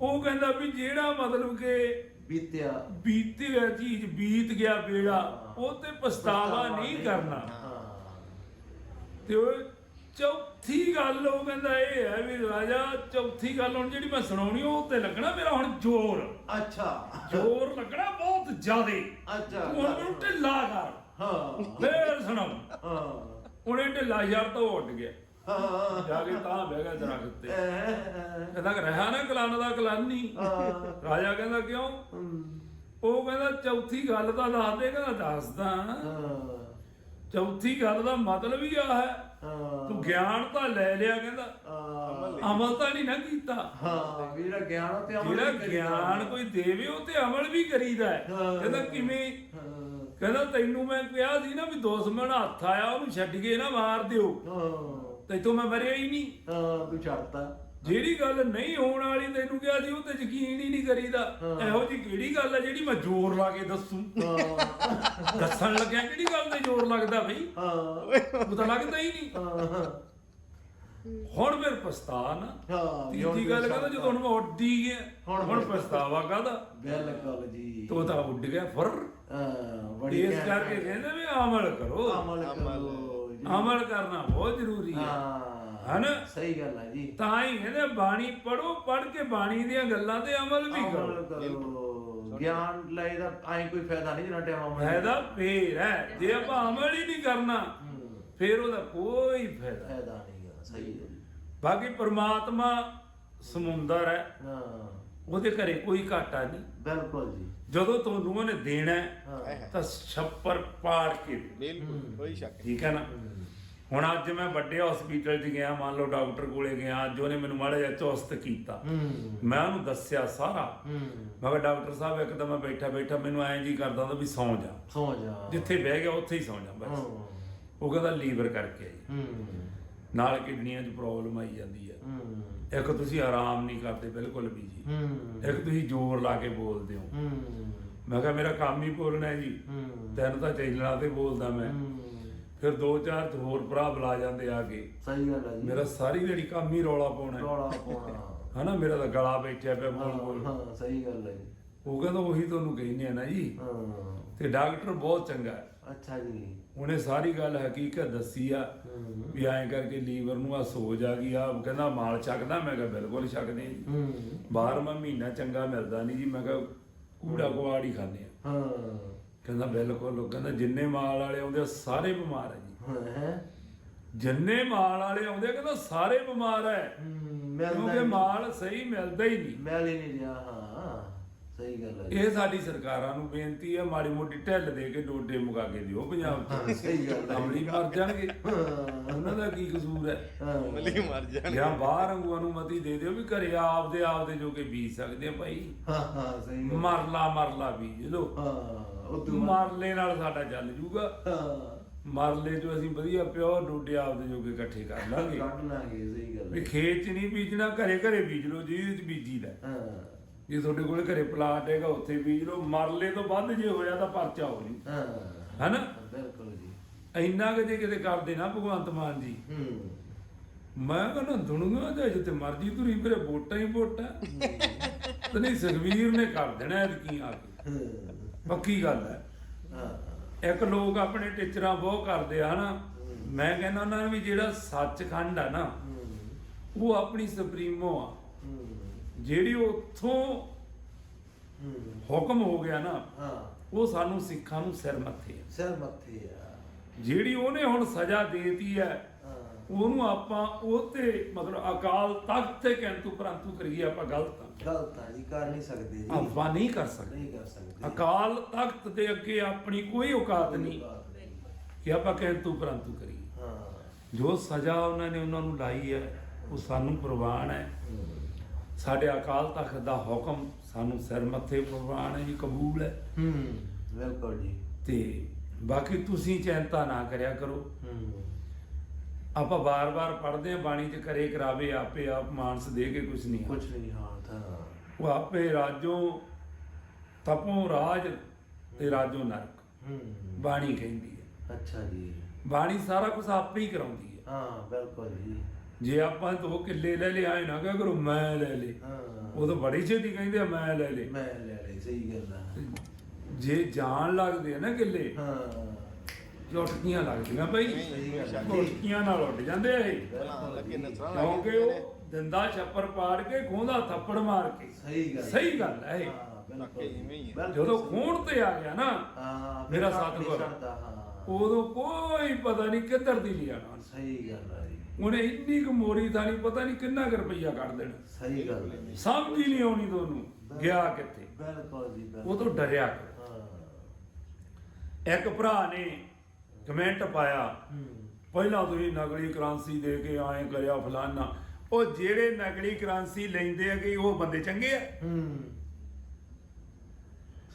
ਉਹ ਕਹਿੰਦਾ ਵੀ ਜਿਹੜਾ ਮਤਲਬ ਕਿ ਬੀਤਿਆ। ਬੀਤ ਗਿਆ ਚੀਜ਼ ਬੀਤ ਗਿਆ ਵੇੜਾ ਉਹ ਤੇ ਪਛਤਾਵਾ ਨਹੀਂ ਕਰਨਾ। ਹਾਂ। ਤੇ ਉਹ ਚੌਥੀ ਗੱਲ ਉਹ ਕਹਿੰਦਾ ਇਹ ਹੈ ਵੀ ਰਾਜਾ ਚੌਥੀ ਗੱਲ ਹੁਣ ਜਿਹੜੀ ਮੈਂ ਸੁਣਾਉਣੀ ਉਹ ਤੇ ਲੱਗਣਾ ਮੇਰਾ ਹੁਣ ਜ਼ੋਰ। ਅੱਛਾ। ਜ਼ੋਰ ਲੱਗਣਾ ਬਹੁਤ ਜ਼ਿਆਦੇ। ਅੱਛਾ ਤੂੰ ਹੁਣ ਮੈਨੂੰ ਢਿੱਲਾ ਕਰ। ਹਾਂ। ਫੇਰ ਸੁਣਾਉ। ਹਾਂ। ਉਹਨੇ ਢਿੱਲਾ ਯਾਰ ਤਾਂ ਉੱਡ ਗਿਆ। ਹਾਂ। ਜਾ ਕੇ ਤਾਂ ਬਹਿ ਗਿਆ ਦਰਖਤ ਤੇ ਕਹਿੰਦਾ ਰਹਾ ਨਾ ਕਲਨ ਦਾ ਕਲਾਨੀ ਰਾਜਾ ਕਹਿੰਦਾ ਕਿਉਂ? ਉਹ ਕਹਿੰਦਾ ਚੌਥੀ ਗੱਲ ਤਾਂ ਦੱਸ ਦੇ ਕਹਿੰਦਾ ਦੱਸਦਾ। ਚੌਥੀ ਗੱਲ ਦਾ ਮਤਲਬ ਹੀ ਆ ਹੈ। ਤੂੰ ਗਿਆਨ ਤਾਂ ਲੈ ਲਿਆ ਕਹਿੰਦਾ। ਅਮਲ ਤਾਂ ਨਹੀਂ ਨਾ ਕੀਤਾ। ਹਾਂ ਵੀਰਾ ਗਿਆਨ ਤੇ ਅਮਲ ਜਿਹੜਾ ਵੀ ਕਰੀਦਾ। ਗਿਆਨ ਕੋਈ ਦੇਵੇ ਉਹ ਤੇ ਅਮਲ ਵੀ ਕਰੀਦਾ ਹੈ। ਹਾਂ। ਕਹਿੰਦਾ ਕਿਵੇਂ? ਹਾਂ। ਕਹਿੰਦਾ ਤੈਨੂੰ ਮੈਂ ਕਿਹਾ ਸੀ ਨਾ ਵੀ ਦੁਸ਼ਮਣ ਹੱਥ ਆਇਆ ਉਹਨੂੰ ਛੱਡ ਕੇ ਨਾ ਮਾਰ ਦਿਓ। ਹਾਂ। ਤੈਥੋਂ ਮੈਂ ਮਰਿਆ ਹੀ ਨਹੀਂ। ਹਾਂ ਤੂੰ ਛੱਡਤਾ। ਜਿਹੜੀ ਗੱਲ ਨਹੀਂ ਹੋਣ ਵਾਲੀ ਤੈਨੂੰ ਕਿਹਾ ਸੀ ਉਹ ਤੇ ਯਕੀਨ ਹੀ ਨਹੀਂ ਕਰੀਦਾ। ਇਹੋ ਜੀ ਕਿਹੜੀ ਗੱਲ ਹੈ ਜਿਹੜੀ ਮੈਂ ਜ਼ੋਰ ਲਾ ਕੇ ਦੱਸੂ? ਦੱਸਣ ਲੱਗਿਆ ਕਿਹੜੀ ਗੱਲ ਤੇ ਜ਼ੋਰ ਲੱਗਦਾ ਬਈ? ਹਾਂ। ਉਹ ਤਾਂ ਲੱਗਦਾ ਹੀ ਨਹੀਂ। ਹੁਣ ਫਿਰ ਪਛਤਾਵਾ ਨਾ ਹਾਂ ਤੀਜੀ ਗੱਲ ਕਹਿੰਦਾ ਜਦੋਂ ਹੁਣ ਮੈਂ ਉੱਡੀ ਗਿਆ ਹੁਣ ਹੁਣ ਪਛਤਾਵਾ ਕਾਹਦਾ? ਬਿਲਕੁਲ ਜੀ। ਤੋ ਤਾਂ ਉੱਡ ਗਿਆ ਫਰ। ਹਾਂ ਬੜੀ ਇਸ ਕਰਕੇ ਗੱਲ। ਕਹਿੰਦੇ ਵੀ ਅਮਲ ਕਰੋ। ਅਮਲ ਕਰੋ। ਅਮਲ ਕਰਨਾ ਬਹੁਤ ਜ਼ਰੂਰੀ ਹੈ। ਹਾਂ। ਹਨਾ? ਸਹੀ ਗੱਲ ਹੈ ਜੀ। ਤਾਂ ਹੀ ਕਹਿੰਦੇ ਬਾਣੀ ਪੜੋ ਪੜ ਕੇ ਬਾਣੀ ਦੀਆਂ ਗੱਲਾਂ ਤੇ ਅਮਲ ਵੀ ਕਰੋ। ਗਿਆਨ ਲੈ ਦਾ ਐ ਕੋਈ ਫਾਇਦਾ ਨਹੀਂ ਜਨਾ ਟਾਈਮ ਅਮਲ ਫਾਇਦਾ ਫੇਰ ਹੈ। ਜੇ ਆਪਾਂ ਅਮਲ ਹੀ ਨਹੀਂ ਕਰਨਾ ਹੂੰ, ਫੇਰ ਉਹਦਾ ਕੋਈ ਫਾਇਦਾ ਨਹੀਂ। ਫਾਇਦਾ ਨਹੀਂ ਗਾ ਸਹੀ ਹੈ ਜੀ ਬਾਕੀ ਪ੍ਰਮਾਤਮਾ ਸਮੁੰਦਰ ਹੈ। ਹਾਂ। ਉਹਦੇ ਘਰੇ ਕੋਈ ਘਾਟਾ ਨਹੀਂ। ਬਿਲਕੁਲ ਜੀ। ਜਦੋਂ ਤੁਹਾਨੂੰ ਉਹਨੇ ਦੇਣਾ ਹੈ, ਹਾਂ। ਤਾਂ ਛੱਪਰ ਪਾੜ ਕੇ ਬਿਲਕੁਲ ਕੋਈ ਸ਼ੱਕ ਨਹੀਂ। ਠੀਕ ਹੈ ਨਾ? ਹੁਣ ਅੱਜ ਮੈਂ ਵੱਡੇ ਹਸਪੀਟਲ 'ਚ ਗਿਆ ਮੰਨ ਲਓ ਡਾਕਟਰ ਕੋਲੇ ਗਿਆ ਅੱਜ ਉਹਨੇ ਮੈਨੂੰ ਮਾੜਾ ਜਿਹਾ ਚੁਸਤ ਕੀਤਾ। ਮੈਂ ਉਹਨੂੰ ਦੱਸਿਆ ਸਾਰਾ। ਮੈਂ ਕਿਹਾ ਡਾਕਟਰ ਸਾਹਿਬ ਇੱਕ ਤਾਂ ਮੈਂ ਬੈਠਾ ਬੈਠਾ ਮੈਨੂੰ ਐਂ ਜੀ ਕਰਦਾ ਹੁੰਦਾ ਵੀ ਸੌਂ ਜਾ। ਸੋ ਜਾ। ਜਿੱਥੇ ਬਹਿ ਗਿਆ ਉੱਥੇ ਹੀ ਸੌਂ ਜਾ ਬਸ। ਉਹ ਕਹਿੰਦਾ ਲੀਵਰ ਕਰਕੇ ਹੂੰ। ਨਾਲ ਕਿਡਨੀਆਂ 'ਚ ਪ੍ਰੋਬਲਮ ਆਈ ਜਾਂਦੀ ਹੈ ਹੂੰ। ਇੱਕ ਤੁਸੀਂ ਆਰਾਮ ਨਹੀਂ ਕਰਦੇ ਬਿਲਕੁਲ ਵੀ ਜੀ। ਇੱਕ ਤੁਸੀਂ ਜ਼ੋਰ ਲਾ ਕੇ ਬੋਲਦੇ ਹੋ। ਮੈਂ ਕਿਹਾ ਮੇਰਾ ਕੰਮ ਹੀ ਬੋਲਣਾ ਹੈ ਜੀ। ਤੈਨੂੰ ਤਾਂ ਚੈਨਲਾਂ ਤੇ ਬੋਲਦਾ ਮੈਂ। ਫਿਰ ਦੋ ਚਾਰ ਹੋਰ ਭਰਾ ਬੁਲਾ ਜਾਂਦੇ ਆ ਕੇ। ਸਹੀ ਗੱਲ ਹੈ ਜੀ। ਮੇਰਾ ਸਾਰੀ ਜਿਹੜੀ ਕੰਮ ਹੀ ਰੌਲਾ ਪਾਉਣਾ। ਹੈ। ਰੌਲਾ ਪਾਉਣਾ। ਹਨਾ ਮੇਰਾ ਤਾਂ ਗਲਾ ਬੈਠਿਆ ਪਿਆ ਬੋਲ ਬੋਲ ਹਾਂ ਸਹੀ ਗੱਲ ਹੈ ਜੀ। ਉਹ ਕਹਿੰਦਾ ਉਹੀ ਤੁਹਾਨੂੰ ਕਹਿੰਦੇ ਆ ਨਾ ਜੀ। ਹਾਂ। ਤੇ ਡਾਕਟਰ ਬਹੁਤ ਚੰਗਾ ਹੈ। ਅੱਛਾ ਜੀ। ਉਹਨੇ ਸਾਰੀ ਗੱਲ ਹਕੀਕਤ ਦੱਸੀ ਆ। ਹੂੰ। ਵੀ ਐਂ ਕਰਕੇ ਲੀਵਰ ਨੂੰ ਆ ਸੋਜ ਆ ਗਈ ਆ। ਕਹਿੰਦਾ ਮਾਲ ਛਕਦਾ ਮੈਂ ਕਿਹਾ ਬਿਲਕੁਲ ਛਕਦੇ ਹਾਂ ਜੀ। ਹੂੰ। ਮਹੀਨਾ ਚੰਗਾ ਮਿਲਦਾ ਨਹੀਂ ਜੀ ਮੈਂ ਕਿਹਾ ਕੂੜਾ ਕੁਆੜ ਹੀ ਖਾਂਦੇ ਆ। ਹਾਂ। ਕਹਿੰਦਾ ਬਿਲਕੁਲ ਉਹ ਕਹਿੰਦਾ ਜਿੰਨੇ ਮਾਲ ਵਾਲੇ ਆਉਂਦੇ ਆ ਸਾਰੇ ਬਿਮਾਰ ਆ ਜੀ। ਹੈ ਜਿੰਨੇ ਮਾਲ ਵਾਲੇ ਆਉਂਦੇ ਆ ਕਹਿੰਦਾ ਸਾਰੇ ਬਿਮਾਰ ਹੈ ਮਿਲਦਾ ਕਿਉਂਕਿ ਹੀ ਮਾਲ ਸਹੀ ਮਿਲਦਾ ਹੀ ਨਹੀਂ। ਮਿਲ ਹੀ ਨਹੀਂ ਰਿਹਾ ਹਾਂ ਸਹੀ ਗੱਲ ਹੈ ਜੀ। ਇਹ ਸਾਡੀ ਸਰਕਾਰਾਂ ਨੂੰ ਬੇਨਤੀ ਹੈ ਮਾੜੀ ਮੋਟੀ ਢਿੱਲ ਦੇ ਕੇ ਡੋਡੇ ਮੁਕਾ ਕੇ ਦਿਓ ਪੰਜਾਬ ਹਾਂ, 'ਚ ਸਹੀ ਗੱਲ ਹੈ। ਅਮਲੀ ਮਰ ਜਾਣਗੇ। ਹਾਂ। ਉਹਨਾਂ ਦਾ ਕੀ ਕਸੂਰ ਹੈ ਹਾਂ। ਅਮਲੀ ਮਰ ਜਾਣ ਜਾਂ ਬਾਹਰ ਵਾਂਗੂ ਅਨੁਮਤੀ ਦੇ ਦਿਓ ਵੀ ਘਰੇ ਆਪਦੇ ਆਪਦੇ ਜੋ ਕੇ ਬੀਜ ਸਕਦੇ ਆ ਭਾਈ। ਹਾਂ ਹਾਂ ਸਹੀ ਗੱਲ ਮਰਲਾ ਮਰਲਾ ਬੀਜ ਲੋ ਹਾਂ। ਉਹ ਤੋਂ ਮਰਲੇ ਨਾਲ ਸਾਡਾ ਚੱਲ ਜੂਗਾ। ਹਾਂ। ਮਰਲੇ ਚੋਂ ਅਸੀਂ ਵਧੀਆ ਪਿਓਰ ਡੋਡੇ ਆਪਦੇ ਜੋ ਕੇ ਇਕੱਠੇ ਕਰ ਲਾਂਗੇ। ਕੱਢ ਲਾਂਗੇ ਸਹੀ ਗੱਲ ਵੀ ਹੈ। ਖੇਤ 'ਚ ਨਹੀਂ ਬੀਜਣਾ ਘਰੇ ਘਰੇ ਬੀਜ ਲਓ ਜਿਹਦੇ 'ਚ ਬੀਜੀ ਦਾ ਹਾਂ। ਜੇ ਤੁਹਾਡੇ ਕੋਲ ਘਰੇ ਪਲਾਟ ਹੈਗਾ ਉੱਥੇ ਬੀਜ ਲਓ। ਮਰਲੇ ਤੋਂ ਵੱਧ ਜੇ ਹੋਇਆ ਤਾਂ ਪਰਚਾ ਹੋ ਜੂ। ਹਾਂ। ਹੈਨਾ? ਬਿਲਕੁਲ ਜੀ। ਇੰਨਾ ਕਿ ਜੇ ਕਿਤੇ ਕਰਦੇ ਨਾ ਭਗਵੰਤ ਮਾਨ ਜੀ। ਹੂੰ। ਮੈਂ ਕਹਿੰਦਾ ਦੁਨੀਆ ਦੇ ਜਿੱਤੇ ਮਰਜ਼ੀ ਤੁਰੀ ਫਿਰੇ ਵੋਟਾਂ ਹੀ ਵੋਟਾਂ। ਤੇ ਨਹੀਂ ਸੁਖਵੀਰ ਨੇ ਕਰ ਦੇਣਾ ਐਤਕੀ ਆ ਕੇ। ਹਾਂ। ਪੱਕੀ ਗੱਲ ਹੈ। ਇੱਕ ਲੋਕ ਆਪਣੇ ਟੀਚਰਾਂ ਬਹੁਤ ਕਰਦੇ ਆ ਹਨਾ? ਮੈਂ ਕਹਿੰਦਾ ਉਹਨਾਂ ਨੂੰ ਵੀ ਜਿਹੜਾ ਸੱਚਖੰਡ ਆ ਨਾ ਉਹ ਆਪਣੀ ਸੁਪਰੀਮੋ ਆ। ਜਿਹੜੀ ਉੱਥੋਂ ਹੁਕਮ ਹੋ ਗਿਆ ਨਾ ਉਹ ਸਾਨੂੰ ਸਿੱਖਾਂ ਨੂੰ ਸਿਰ ਮੱਥੇ ਆ। ਸਿਰ ਮੱਥੇ ਆ। ਜਿਹੜੀ ਉਹਨੇ ਹੁਣ ਸਜ਼ਾ ਦੇਤੀ ਹਾਂ ਉਹਨੂੰ ਆਪਾਂ ਉਹ ਤੇ ਮਤਲਬ ਅਕਾਲ ਤਖਤ ਤੇ ਕਿੰਤੂ ਪਰੰਤੂ ਕਰੀਏ ਆਪਾਂ ਗਲਤ ਆ ਗਲਤ ਆ ਜੀ ਕਰ ਨਹੀਂ ਸਕਦੇ ਜੀ। ਆਪਾਂ ਨਹੀਂ ਕਰ ਸਕਦੇ। ਨਹੀਂ ਕਰ ਸਕਦੇ। ਅਕਾਲ ਤਖਤ ਦੇ ਅੱਗੇ ਆਪਣੀ ਕੋਈ ਔਕਾਤ ਨਹੀਂ। ਕਿ ਆਪਾਂ ਕਿੰਤੂ ਪਰੰਤੂ ਕਰੀਏ। ਹਾਂ। ਜੋ ਸਜ਼ਾ ਉਹਨਾਂ ਨੇ ਉਹਨਾਂ ਨੂੰ ਲਾਈ ਹੈ ਉਹ ਸਾਨੂੰ ਪ੍ਰਵਾਨ ਹੈ। ਸਾਡੇ ਅਕਾਲ ਤਖਤ ਦਾ ਹੁਕਮ ਸਾਨੂੰ ਸਿਰ ਮੱਥੇ ਪ੍ਰਵਾਨ ਹੈ ਜੀ ਕਬੂਲ ਹੈ। ਹੂੰ ਬਿਲਕੁਲ ਜੀ। ਤੇ ਬਾਕੀ ਤੁਸੀਂ ਚਿੰਤਾ ਨਾ ਕਰਿਆ ਕਰੋ। ਹੂੰ। ਆਪਾਂ ਬਾਰ-ਬਾਰ ਪੜ੍ਹਦੇ ਆ ਬਾਣੀ ਚ ਕਰੇ ਕਰਾਵੇ ਆਪੇ ਆਪ ਮਾਨਸ ਦੇ ਕੇ ਕੁਝ ਨਹੀਂ ਕੁਝ ਨਹੀਂ ਹਾਂ ਤਾਂ ਉਹ ਆਪੇ ਰਾਜੋ ਤਪੋ ਰਾਜ ਤੇ ਰਾਜੋ ਨਰਕ। ਹੂੰ ਬਾਣੀ ਕਹਿੰਦੀ ਹੈ। ਅੱਛਾ ਜੀ। ਬਾਣੀ ਸਾਰਾ ਕੁਝ ਆਪੇ ਹੀ ਕਰਾਉਂਦੀ ਹੈ। ਹਾਂ ਬਿਲਕੁਲ ਜੀ। ਜੇ ਆਪਾਂ ਦੋ ਕਿੱਲੇ ਲੈ ਲਿਆ ਆਏ ਨਾ ਕਿ ਕਰੋ ਮੈਂ ਲੈ ਲੇ ਹਾਂ। ਉਹ ਤਾਂ ਬੜੀ ਛੇਤੀ ਕਹਿੰਦੇ ਆ ਮੈਂ ਲੈ ਲੇ ਮੈਂ ਲੈ ਲਈ ਸਹੀ ਗੱਲ ਆ। ਜੇ ਜਾਣ ਲੱਗਦੇ ਆ ਨਾ ਕਿੱਲੇ ਹਾਂ। ਝੁਟਕੀਆਂ ਲੱਗਦੀਆਂ ਭਾਈ ਸਹੀ ਗੱਲ ਆ। ਝੁਟਕੀਆਂ ਨਾਲ ਉੱਡ ਜਾਂਦੇ ਆ ਇਹ। ਪਹਿਲਾਂ ਲੱਗੇ ਨਸਰਾਂ ਕਿਉਂਕਿ ਉਹ ਦੰਦਾ ਛੱਪਰ ਪਾੜ ਕੇ ਖੋਂਦਾ ਥੱਪੜ ਮਾਰ ਕੇ। ਸਹੀ ਗੱਲ ਸਹੀ ਗੱਲ ਹੈ ਇਹ। ਹਾਂ ਹੀ ਹੈ। ਜਦੋਂ। ਖੋਣ ਤੇ ਆ ਗਿਆ ਨਾ ਹਾਂ ਮੇਰਾ ਨਹੀਂ ਸਤਿਗੁਰ। ਹਾਂ। ਉਦੋਂ ਕੋਈ ਪਤਾ ਨਹੀਂ ਕਿੱਧਰ ਦੀ ਲਿਆਣਾ ਸਹੀ ਗੱਲ ਜੀ। ਉਹਨੇ ਇੰਨੀ ਕੁ ਮੋਰੀ ਥਾਣੀ ਪਤਾ ਨਹੀਂ ਕਿੰਨਾ ਕੁ ਰੁਪਈਆ ਕੱਢ ਦੇਣਾ। ਸਹੀ ਗੱਲ ਜੀ। ਸਮਝ ਹੀ ਨਹੀਂ ਆਉਣੀ ਤੁਹਾਨੂੰ ਗਿਆ ਕਿੱਥੇ। ਬਿਲਕੁਲ ਜੀ ਉਹ ਤੋਂ ਡਰਿਆ। ਹਾਂ। ਇੱਕ ਭਰਾ ਨੇ ਕਮੈਂਟ ਪਾਇਆ ਪਹਿਲਾਂ ਤੁਸੀਂ ਨਕਲੀ ਕਰੰਸੀ ਦੇ ਕੇ ਆਏ ਕਰਿਆ ਫਲਾਨਾ। ਉਹ ਜਿਹੜੇ ਨਕਲੀ ਕਰੰਸੀ ਲੈਂਦੇ ਆ ਕਿ ਉਹ ਬੰਦੇ ਚੰਗੇ ਆ? ਹੂੰ।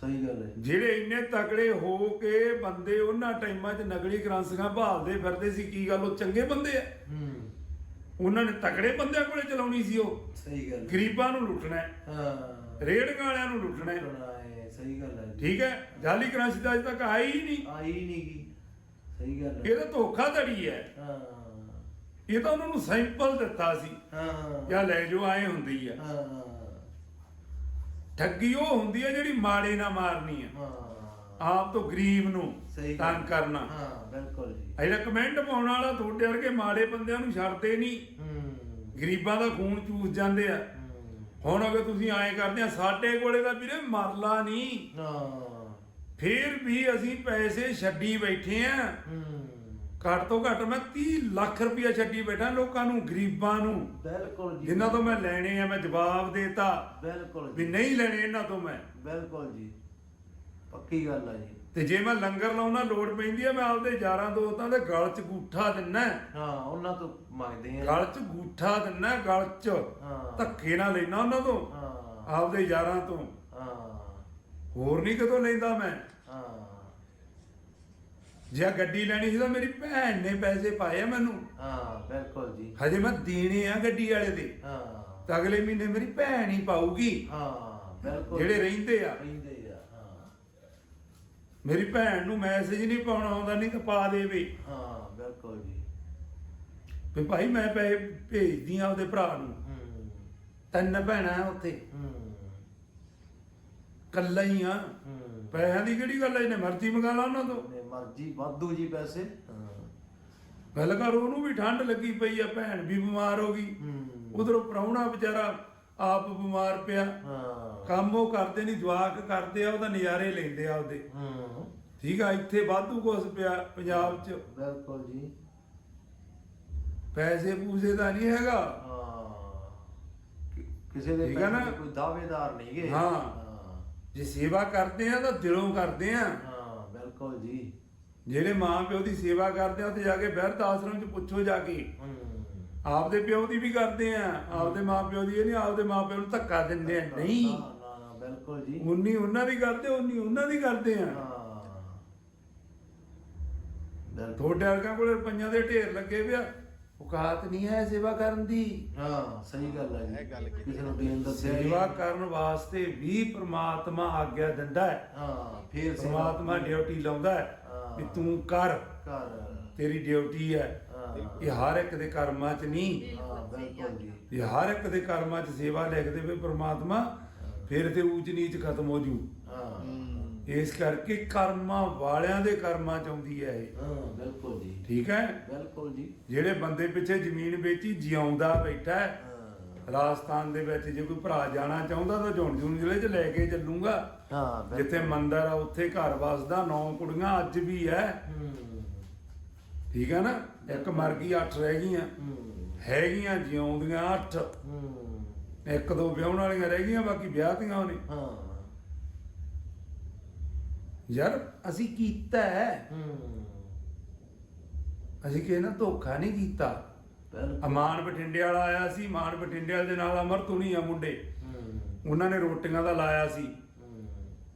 ਸਹੀ ਗੱਲ ਹੈ ਜਿਹੜੇ ਇੰਨੇ ਤਕੜੇ ਹੋ ਕੇ ਬੰਦੇ ਉਹਨਾਂ ਟਾਈਮਾਂ 'ਚ ਨਕਲੀ ਕਰੰਸੀਆਂ ਭਾਲਦੇ ਫਿਰਦੇ ਸੀ ਕੀ ਗੱਲ ਉਹ ਚੰਗੇ ਬੰਦੇ ਆ? ਹੂੰ। ਉਹਨਾਂ ਨੇ ਤਕੜੇ ਬੰਦਿਆਂ ਕੋਲੇ ਚਲਾਉਣੀ ਸੀ ਉਹ। ਸਹੀ ਗੱਲ ਹੈ। ਗਰੀਬਾਂ ਨੂੰ ਲੁੱਟਣਾ ਹੈ, ਹਾਂ। ਰੇੜਕਾਂ ਵਾਲਿਆਂ ਨੂੰ ਲੁੱਟਣਾ ਹੈ। ਸਹੀ ਗੱਲ ਹੈ। ਠੀਕ ਹੈ? ਜਾਲੀ ਕਰੰਸੀ ਤਾਂ ਅਜੇ ਤੱਕ ਆਈ ਹੀ ਨਹੀਂ। ਆਈ ਨਹੀਂ ਗੀ। ਸਹੀ ਗੱਲ ਹੈ ਇਹ ਤਾਂ ਧੋਖਾਧੜੀ ਹੈ। ਹਾਂ। ਇਹ ਤਾਂ ਉਹਨਾਂ ਨੂੰ ਸੈਂਪਲ ਦਿੱਤਾ ਸੀ। ਹਾਂ। ਜਾਂ ਲੈ ਜੋ ਆਏ ਹੁੰਦੀ ਆ। ਹਾਂ। ਠੱਗੀ ਉਹ ਹੁੰਦੀ ਹੈ ਜਿਹੜੀ ਮਾੜੇ ਨਾ ਮਾਰਨੀ ਆ। ਹਾਂ। ਆਪ ਤੋਂ ਗਰੀਬ ਨੂੰ ਸਹੀ ਗੱਲ। ਤੰਗ ਕਰਨਾ। ਹਾਂ ਬਿਲਕੁਲ ਜੀ। ਇਹਦਾ ਕਮੈਂਟ ਪਾਉਣ ਵਾਲਾ ਤੁਹਾਡੇ ਵਰਗੇ ਮਾੜੇ ਬੰਦਿਆਂ ਨੂੰ ਛੱਡਦੇ ਨਹੀਂ। ਹੂੰ। ਗਰੀਬਾਂ ਦਾ ਖੂਨ ਚੂਸ ਜਾਂਦੇ ਆ। ਹੂੰ। ਹੁਣ ਅਗਰ ਤੁਸੀਂ ਐਂ ਕਰਦੇ ਆ ਸਾਡੇ ਕੋਲੇ ਤਾਂ ਵੀਰੇ ਮਰਲਾ ਨਹੀਂ। ਹਾਂ। ਫੇਰ ਵੀ ਅਸੀਂ ਪੈਸੇ ਛੱਡੀ ਬੈਠੇ ਆ। ਘੱਟ ਤੋਂ ਘੱਟ ਮੈਂ 30 ਲੱਖ ਰੁਪਇਆ ਛੱਡੀ ਬੈਠਾ ਲੋਕਾਂ ਨੂੰ ਗਰੀਬਾਂ ਨੂੰ। ਬਿਲਕੁਲ ਜੀ। ਜਿਨ੍ਹਾਂ ਤੋਂ ਮੈਂ ਲੈਣੇ ਆ ਮੈਂ ਜਵਾਬ ਦੇਤਾ। ਬਿਲਕੁਲ ਵੀ ਨਹੀਂ ਲੈਣੇ ਇਹਨਾਂ ਤੋਂ ਮੈਂ। ਬਿਲਕੁਲ ਜੀ। ਪੱਕੀ ਗੱਲ ਆ ਜੀ। ਤੇ ਜੇ ਮੈਂ ਲੰਗਰ ਲਾਉਣਾ ਲੋੜ ਪੈਂਦੀ ਆ ਮੈਂ ਆਪਦੇ ਯਾਰਾਂ ਦੋਸਤਾਂ ਦੇ ਗਲ 'ਚ ਗੂਠਾ ਦਿੰਨਾ ਹਾਂ ਉਹਨਾਂ ਤੋਂ ਮੰਗਦੇ ਆ ਗਲ 'ਚ ਗੂਠਾ ਦਿੰਨਾ ਗਲ 'ਚ। ਹਾਂ। ਧੱਕੇ ਨਾਲ ਲੈਣਾ ਉਹਨਾਂ ਤੋਂ। ਹਾਂ। ਆਪਦੇ ਯਾਰਾਂ ਤੋਂ। ਹਾਂ। ਹੋਰ ਨਹੀਂ ਕਦੋਂ ਲੈਂਦਾ ਮੈਂ। ਜੇ ਆਹ ਗੱਡੀ ਲੈਣੀ ਸੀ ਤਾਂ ਮੇਰੀ ਭੈਣ ਨੇ ਪੈਸੇ ਪਾਏ ਆ ਮੈਨੂੰ। ਹਾਂ ਬਿਲਕੁਲ ਜੀ। ਹਜੇ ਮੈਂ ਦੇਣੇ ਆ ਗੱਡੀ ਵਾਲੇ ਦੇ। ਹਾਂ। ਤਾਂ ਅਗਲੇ ਮਹੀਨੇ ਮੇਰੀ ਭੈਣ ਹੀ ਪਾਊਗੀ। ਹਾਂ ਬਿਲਕੁਲ ਜਿਹੜੇ ਰਹਿੰਦੇ ਆ। ਰਹਿੰਦੇ ਆ ਹਾਂ। ਮੇਰੀ ਭੈਣ ਨੂੰ ਮੈਸੇਜ ਨਹੀਂ ਪਾਉਣਾ ਆਉਂਦਾ ਨਹੀਂ ਤਾਂ ਪਾ ਦੇਵੇ। ਹਾਂ ਬਿਲਕੁਲ ਜੀ। ਵੀ ਭਾਈ ਮੈਂ ਪੈਸੇ ਭੇਜਦੀ ਆ ਉਹਦੇ ਭਰਾ ਨੂੰ। ਹੂੰ। ਤਿੰਨ ਭੈਣਾਂ ਆ ਉੱਥੇ। ਹੂੰ। ਕੱਲਾ ਹੀ ਆ। ਹੂੰ। ਪੈਸਿਆਂ ਦੀ ਕਿਹੜੀ ਗੱਲ ਐ ਇਹਨੇ ਮਰਜ਼ੀ ਮੰਗਾ ਲਾ ਉਹਨਾਂ ਤੋਂ। ਮਰਜ਼ੀ ਵਾਧੂ ਜੀ ਪੈਸੇ। ਗੱਲ ਕਰ ਉਹਨੂੰ ਵੀ ਠੰਡ ਲੱਗੀ ਪਈ ਆ ਭੈਣ ਵੀ ਬਿਮਾਰ ਹੋ ਗਈ। ਉਧਰੋਂ ਪ੍ਰਾਹੁਣਾ ਵਿਚਾਰਾ ਆਪ ਬਿਮਾਰ ਪਿਆ। ਹਾਂ। ਕੰਮ ਉਹ ਕਰਦੇ ਨਹੀਂ ਜਵਾਕ ਕਰਦੇ ਆ ਉਹਦਾ ਨਜ਼ਾਰੇ ਲੈਂਦੇ ਆ ਉਹਦੇ। ਹੂੰ। ਠੀਕ ਆ ਇੱਥੇ ਵਾਧੂ ਕੁਛ ਪਿਆ ਪੰਜਾਬ 'ਚ। ਬਿਲਕੁਲ ਜੀ। ਪੈਸੇ ਪੂਸੇ ਦਾ ਨਹੀਂ ਹੈਗਾ। ਹਾਂ। ਕਿਸੇ ਦੇ ਠੀਕ ਆ ਨਾ? ਪੈਸੇ ਦੇ ਕੋਈ ਦਾਅਵੇਦਾਰ ਨਹੀਂ ਗੇ। ਹਾਂ। ਜੇ ਸੇਵਾ ਕਰਦੇ ਆ ਤਾਂ ਦਿਲੋਂ ਕਰਦੇ ਆ। ਹਾਂ ਬਿਲਕੁਲ ਜੀ। ਜਿਹੜੇ ਮਾਂ ਪਿਓ ਦੀ ਸੇਵਾ ਕਰਦੇ ਆ ਤੇ ਜਾ ਕੇ ਬਿਰਧ ਆਸ਼ਰਮ ਚ ਪੁੱਛੋ ਜਾ ਕੇ। ਆਪਦੇ ਪਿਓ ਦੀ ਵੀ ਕਰਦੇ ਆ ਆਪਦੇ ਮਾਂ ਪਿਓ ਦੀ ਇਹ ਨਹੀਂ ਆਪਦੇ ਮਾਂ ਪਿਓ ਨੂੰ ਧੱਕਾ ਦਿੰਦੇ ਆ ਨਹੀਂ। ਬਿਲਕੁਲ ਜੀ। ਉਨੀ ਉਹਨਾਂ ਦੀ ਕਰਦੇ ਉਨੀ ਉਹਨਾਂ ਦੀ ਕਰਦੇ ਆ। ਹਾਂ। ਤੁਹਾਡੇ ਵਰਗਾਂ ਕੋਲੇ ਰੁਪਈਆਂ ਦੇ ਢੇਰ ਲੱਗੇ ਪਿਆ ਔਕਾਤ ਨਹੀਂ ਹੈ ਸੇਵਾ ਕਰਨ ਦੀ। ਹਾਂ ਸਹੀ ਗੱਲ ਹੈ ਇਹ ਗੱਲ ਜੀ ਕੀਤੀ ਕਿਸੇ ਨੂੰ ਦੇਣ ਦੱਸਿਆ ਹੀ ਸੇਵਾ ਕਰਨ ਵਾਸਤੇ ਵੀ ਪ੍ਰਮਾਤਮਾ ਆਗਿਆ ਦਿੰਦਾ ਹੈ। ਹਾਂ ਫੇਰ ਪ੍ਰਮਾਤਮਾ ਡਿਊਟੀ ਲਾਉਂਦਾ ਹਾਂ। ਵੀ ਤੂੰ ਕਰ। ਕਰ। ਤੇਰੀ ਡਿਊਟੀ ਹੈ। ਹਾਂ। ਇਹ ਹਰ ਇੱਕ ਦੇ ਕਰਮਾਂ 'ਚ ਨਹੀਂ। ਹਾਂ ਬਿਲਕੁਲ ਜੀ। ਇਹ ਹਰ ਇੱਕ ਦੇ ਕਰਮਾਂ 'ਚ ਸੇਵਾ ਲਿਖਦੇ ਵੇ ਪ੍ਰਮਾਤਮਾ ਫਿਰ ਤੇ ਊਚ ਨੀਚ ਖਤਮ ਹੋ ਜੂ। ਹਾਂ। ਇਸ ਕਰਕੇ ਕਰਮਾਂ ਵਾਲਿਆਂ ਦੇ ਕਰਮਾਂ 'ਚ ਆਉਂਦੀ ਹੈ ਇਹ। ਹਾਂ ਬਿਲਕੁਲ ਜੀ। ਠੀਕ ਹੈ? ਬਿਲਕੁਲ ਜੀ। ਜਿਹੜੇ ਬੰਦੇ ਪਿੱਛੇ ਜ਼ਮੀਨ ਵੇਚੀ ਜਿਉਂਦਾ ਬੈਠਾ ਹਾਂ ਰਾਜਸਥਾਨ ਦੇ ਵਿੱਚ ਜੇ ਕੋਈ ਭਰਾ ਜਾਣਾ ਚਾਹੁੰਦਾ ਤਾਂ ਝੁੰਡ ਜੂਨ ਜ਼ਿਲ੍ਹੇ 'ਚ ਲੈ ਕੇ ਚੱਲੂਗਾ। ਹਾਂ ਬਿਲਕੁਲ। ਜਿੱਥੇ ਮੰਦਰ ਆ ਉੱਥੇ ਘਰ ਵਸਦਾ ਨੌ ਕੁੜੀਆਂ ਅੱਜ ਵੀ ਹੂੰ ਠੀਕ ਹੈ ਨਾ? ਇੱਕ ਮਰ ਗਈ ਅੱਠ ਰਹਿ ਗਈਆਂ। ਹੂੰ। ਹੈਗੀਆਂ ਜਿਉਂਦੀਆਂ ਅੱਠ। ਹੂੰ। ਇੱਕ ਦੋ ਵਿਆਹਣ ਵਾਲੀਆਂ ਰਹਿ ਗਈਆਂ ਬਾਕੀ ਵਿਆਹਤੀਆਂ ਉਹਨੇ ਹਾਂ। ਯਾਰ ਅਸੀਂ ਕੀਤਾ ਹੈ ਹੂੰ। ਅਸੀਂ ਕਿਸੇ ਨਾਲ ਧੋਖਾ ਨਹੀਂ ਕੀਤਾ। ਬਿਲਕੁਲ। ਅਮਾਨ ਬਠਿੰਡੇ ਵਾਲਾ ਆਇਆ ਸੀ ਮਾਨ ਬਠਿੰਡੇ ਵਾਲੇ ਦੇ ਨਾਲ ਅਮਰ ਤੁਨੀ ਆ ਮੁੰਡੇ। ਹੂੰ। ਉਹਨਾਂ ਨੇ ਰੋਟੀਆਂ ਦਾ ਲਾਇਆ ਸੀ। ਹੂੰ।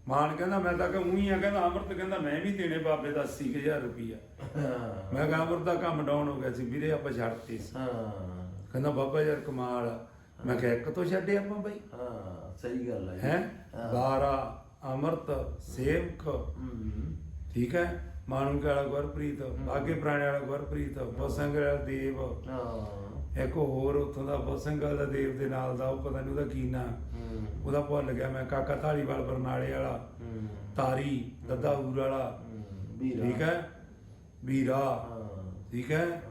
ਮਾਨ ਕਹਿੰਦਾ ਮੈਂ ਤਾਂ ਕਿ ਉਹੀ ਆ ਕਹਿੰਦਾ ਅਮਰਤ ਕਹਿੰਦਾ ਮੈਂ ਵੀ ਦੇਣੇ ਬਾਬੇ ਦਾ 80000 ਰੁਪਈਆ। ਹਾਂ। ਮੈਂ ਕਿਹਾ ਅਮਰਤ ਦਾ ਕੰਮ ਡਾਊਨ ਹੋ ਗਿਆ ਸੀ ਵੀਰੇ ਆਪਾਂ ਛੱਡਤੇ ਸੀ। ਹਾਂ। ਕਹਿੰਦਾ ਬਾਬਾ ਯਾਰ ਕਮਾਲ ਆ। ਮੈਂ ਕਿਹਾ ਇੱਕ ਤੋਂ ਛੱਡੇ ਆਪਾਂ ਬਾਈ। ਹਾਂ ਸਹੀ ਗੱਲ ਹੈ ਹੈ? ਹਾਂ। 12 ਅਮਰਤ ਸੇਵਕ ਹੂੰ। ਠੀਕ ਹੈ? ਮਾਨੂ ਵਾਲਾ ਗੁਰਪ੍ਰੀਤ ਬਾਗੇ ਪ੍ਰਾਣੇ ਵਾਲਾ ਗੁਰਪ੍ਰੀਤ ਬਸੰਗ ਵਾਲਾ ਦੇਵ। ਹਾਂ। ਇੱਕ ਹੋਰ ਉੱਥੋਂ ਦਾ ਬਸੰਗ ਵਾਲਾ ਦੇਵ ਦੇ ਨਾਲ ਦਾ ਉਹ ਪਤਾ ਨਹੀਂ ਉਹਦਾ ਕੀ ਨਾਂ। ਉਹਦਾ ਭੁੱਲ ਗਿਆ ਮੈਂ ਕਾਕਾ ਢਾਲੀਵਾਲ ਬਰਨਾਲੇ ਵਾਲਾ। ਤਾਰੀ ਦੱਦਾ ਊਰ ਵਾਲਾ। ਠੀਕ ਹੈ? ਵੀਰਾ। ਠੀਕ ਹੈ?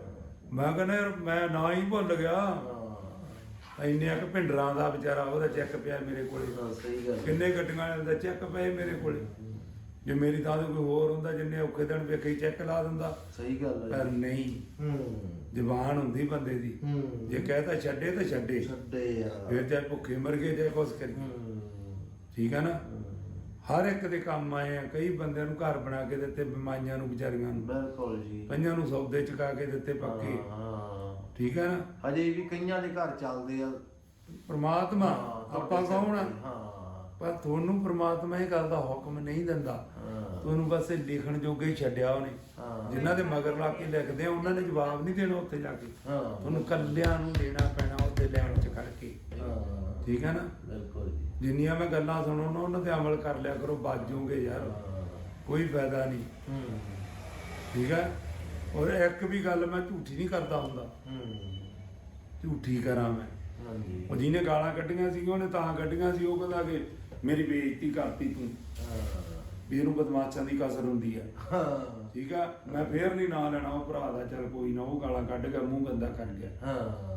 ਮੈਂ ਕਹਿੰਦਾ ਯਾਰ ਮੈਂ ਨਾਂ ਹੀ ਭੁੱਲ ਗਿਆ। ਇੰਨੇ ਕਿ ਭਿੰਡਰਾਂ ਦਾ ਵਿਚਾਰਾ ਉਹਦਾ ਚੈੱਕ ਪਿਆ ਮੇਰੇ ਕੋਲੇ। ਸਹੀ ਗੱਲ। ਕਿੰਨੇ ਗੱਡੀਆਂ ਦਾ ਚੈੱਕ ਪਏ ਮੇਰੇ ਕੋਲੇ। ਜੇ ਮੇਰੀ ਤਾਂ ਕੋਈ ਹੋਰ ਹੁੰਦਾ ਜਿੰਨੇ ਔਖੇ ਦਿਨ ਵੇਖੇ ਚੈੱਕ ਲਾ ਦਿੰਦਾ ਸਹੀ ਗੱਲ ਹੈ ਪਰ ਨਹੀਂ। ਹੂੰ। ਜ਼ਬਾਨ ਹੁੰਦੀ ਬੰਦੇ ਦੀ। ਹੂੰ। ਜੇ ਕਹਤਾ ਛੱਡੇ ਤਾਂ ਛੱਡੇ। ਛੱਡੇ ਯਾਰ ਫਿਰ ਚਾਹੇ ਭੁੱਖੇ ਮਰ ਗਏ ਚਾਹੇ ਕੁਛ ਕਰੀ ਹੂੰ। ਠੀਕ ਹੈ ਨਾ? ਹਰ ਇੱਕ ਦੇ ਕੰਮ ਆਏ ਆ। ਕਈ ਬੰਦਿਆਂ ਨੂੰ ਘਰ ਬਣਾ ਕੇ ਦਿੱਤੇ ਬਿਮਾਰੀਆਂ ਨੂੰ ਵਿਚਾਰੀਆਂ ਨੂੰ। ਬਿਲਕੁਲ ਜੀ। ਕਈਆਂ ਨੂੰ ਸੌਦੇ ਚੁਕਾ ਕੇ ਦਿੱਤੇ ਪੱਕੇ। ਹਾਂ। ਠੀਕ ਹੈ ਨਾ? ਹਜੇ ਵੀ ਕਈਆਂ ਦੇ ਘਰ ਚੱਲਦੇ ਆ। ਪ੍ਰਮਾਤਮਾ ਹਾਂ, ਆਪਾਂ ਤੁਹਾਡੇ ਕੌਣ ਆ? ਹਾਂ। ਪਰ ਤੁਹਾਨੂੰ ਪ੍ਰਮਾਤਮਾ ਇਹ ਗੱਲ ਦਾ ਹੁਕਮ ਨਹੀਂ ਦਿੰਦਾ। ਤੁਹਾਨੂੰ ਬਸ ਇਹ ਲਿਖਣ ਜੋਗੇ ਹੀ ਛੱਡਿਆ ਉਹਨੇ। ਜਿਨ੍ਹਾਂ ਦੇ ਮਗਰ ਲਾ ਕੇ ਲਿਖਦੇ ਆ ਉਹਨਾਂ ਨੇ ਜਵਾਬ ਨਹੀਂ ਦੇਣਾ ਉੱਥੇ ਜਾ ਕੇ। ਤੁਹਾਨੂੰ ਕੱਲਿਆਂ ਨੂੰ ਦੇਣਾ ਪੈਣਾ ਉੱਥੇ ਲੈਣ ਚ ਖੜ ਕੇ ਠੀਕ ਹੈ ਨਾ? ਬਿਲਕੁਲ ਜੀ। ਜਿੰਨੀਆਂ ਮੈਂ ਗੱਲਾਂ ਸੁਣੋ ਨਾ ਉਹਨਾਂ ਤੇ ਅਮਲ ਕਰ ਲਿਆ ਕਰੋ ਬਾਜੋਗੇ ਯਾਰ। ਕੋਈ ਫਾਇਦਾ ਨਹੀਂ। ਠੀਕ ਹੈ? ਔਰ ਇੱਕ ਵੀ ਗੱਲ ਮੈਂ ਝੂਠੀ ਨਹੀਂ ਕਰਦਾ ਹੁੰਦਾ। ਝੂਠੀ ਕਰਾਂ ਮੈਂ। ਹਾਂਜੀ। ਉਹ ਜਿਹਨੇ ਗਾਲਾਂ ਕੱਢੀਆਂ ਸੀ ਉਹਨੇ ਤਾਂ ਕੱਢੀਆਂ ਸੀ ਉਹ ਕਹਿੰਦਾ ਕਿ ਮੇਰੀ ਬੇਇੱਜ਼ਤੀ ਕਰਤੀ ਤੂੰ। ਵੀ ਇਹਨੂੰ ਬਦਮਾਸ਼ਾਂ ਦੀ ਕਸਰ ਹੁੰਦੀ ਹਾਂ। ਠੀਕ ਆ? ਮੈਂ ਫੇਰ ਨਹੀਂ ਨਾਂ ਲੈਣਾ ਉਹ ਭਰਾ ਦਾ ਚਲ ਕੋਈ ਨਾ ਉਹ ਗਾਲਾਂ ਕੱਢ ਗਿਆ ਮੂੰਹ ਗੰਦਾ ਕਰ ਗਿਆ। ਹਾਂ।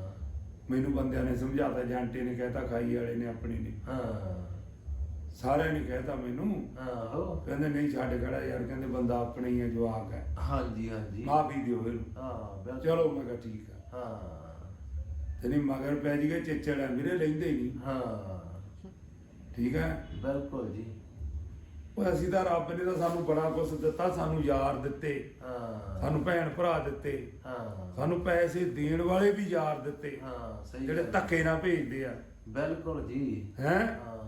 ਮੈਨੂੰ ਬੰਦਿਆਂ ਨੇ ਸਮਝਾਤਾ ਜਾਂਟੇ ਨੇ ਕਹਿਤਾ ਖਾਈ ਵਾਲੇ ਨੇ ਆਪਣੇ ਨੇ। ਹਾਂ। ਸਾਰਿਆਂ ਨੇ ਕਹਿਤਾ ਮੈਨੂੰ। ਆਹੋ। ਕਹਿੰਦੇ ਨਹੀਂ ਛੱਡ ਖੜਾ ਯਾਰ ਕਹਿੰਦੇ ਬੰਦਾ ਆਪਣਾ ਹੀ ਹੈ ਜਵਾਕ ਹੈ ਹਾਂਜੀ ਹਾਂਜੀ। ਮਾਫੀ ਦਿਓ ਇਹਨੂੰ। ਹਾਂ ਬਿਲਕੁਲ। ਚਲੋ ਮੈਂ ਕਿਹਾ ਠੀਕ ਆ। ਹਾਂ। ਤੇ ਨਹੀਂ ਮਗਰ ਪੈ ਜੀਗੇ ਚਿੱਚੜ ਆ। ਵੀਰੇ ਲੈਂਦੇ ਨਹੀਂ। ਹਾਂ। ਠੀਕ ਹੈ? ਬਿਲਕੁਲ ਜੀ। ਉਹ ਅਸੀਂ ਤਾਂ ਰੱਬ ਨੇ ਤਾਂ ਸਾਨੂੰ ਬੜਾ ਕੁਝ ਦਿੱਤਾ ਸਾਨੂੰ ਯਾਰ ਦਿੱਤੇ ਹਾਂ। ਸਾਨੂੰ ਭੈਣ ਭਰਾ ਦਿੱਤੇ ਹਾਂ। ਸਾਨੂੰ ਪੈਸੇ ਦੇਣ ਵਾਲੇ ਵੀ ਯਾਰ ਦਿੱਤੇ ਹਾਂ ਸਹੀ ਜਿਹੜੇ ਗੱਲ। ਧੱਕੇ ਨਾਲ ਭੇਜਦੇ ਆ। ਬਿਲਕੁਲ ਜੀ। ਹੈ? ਹਾਂ।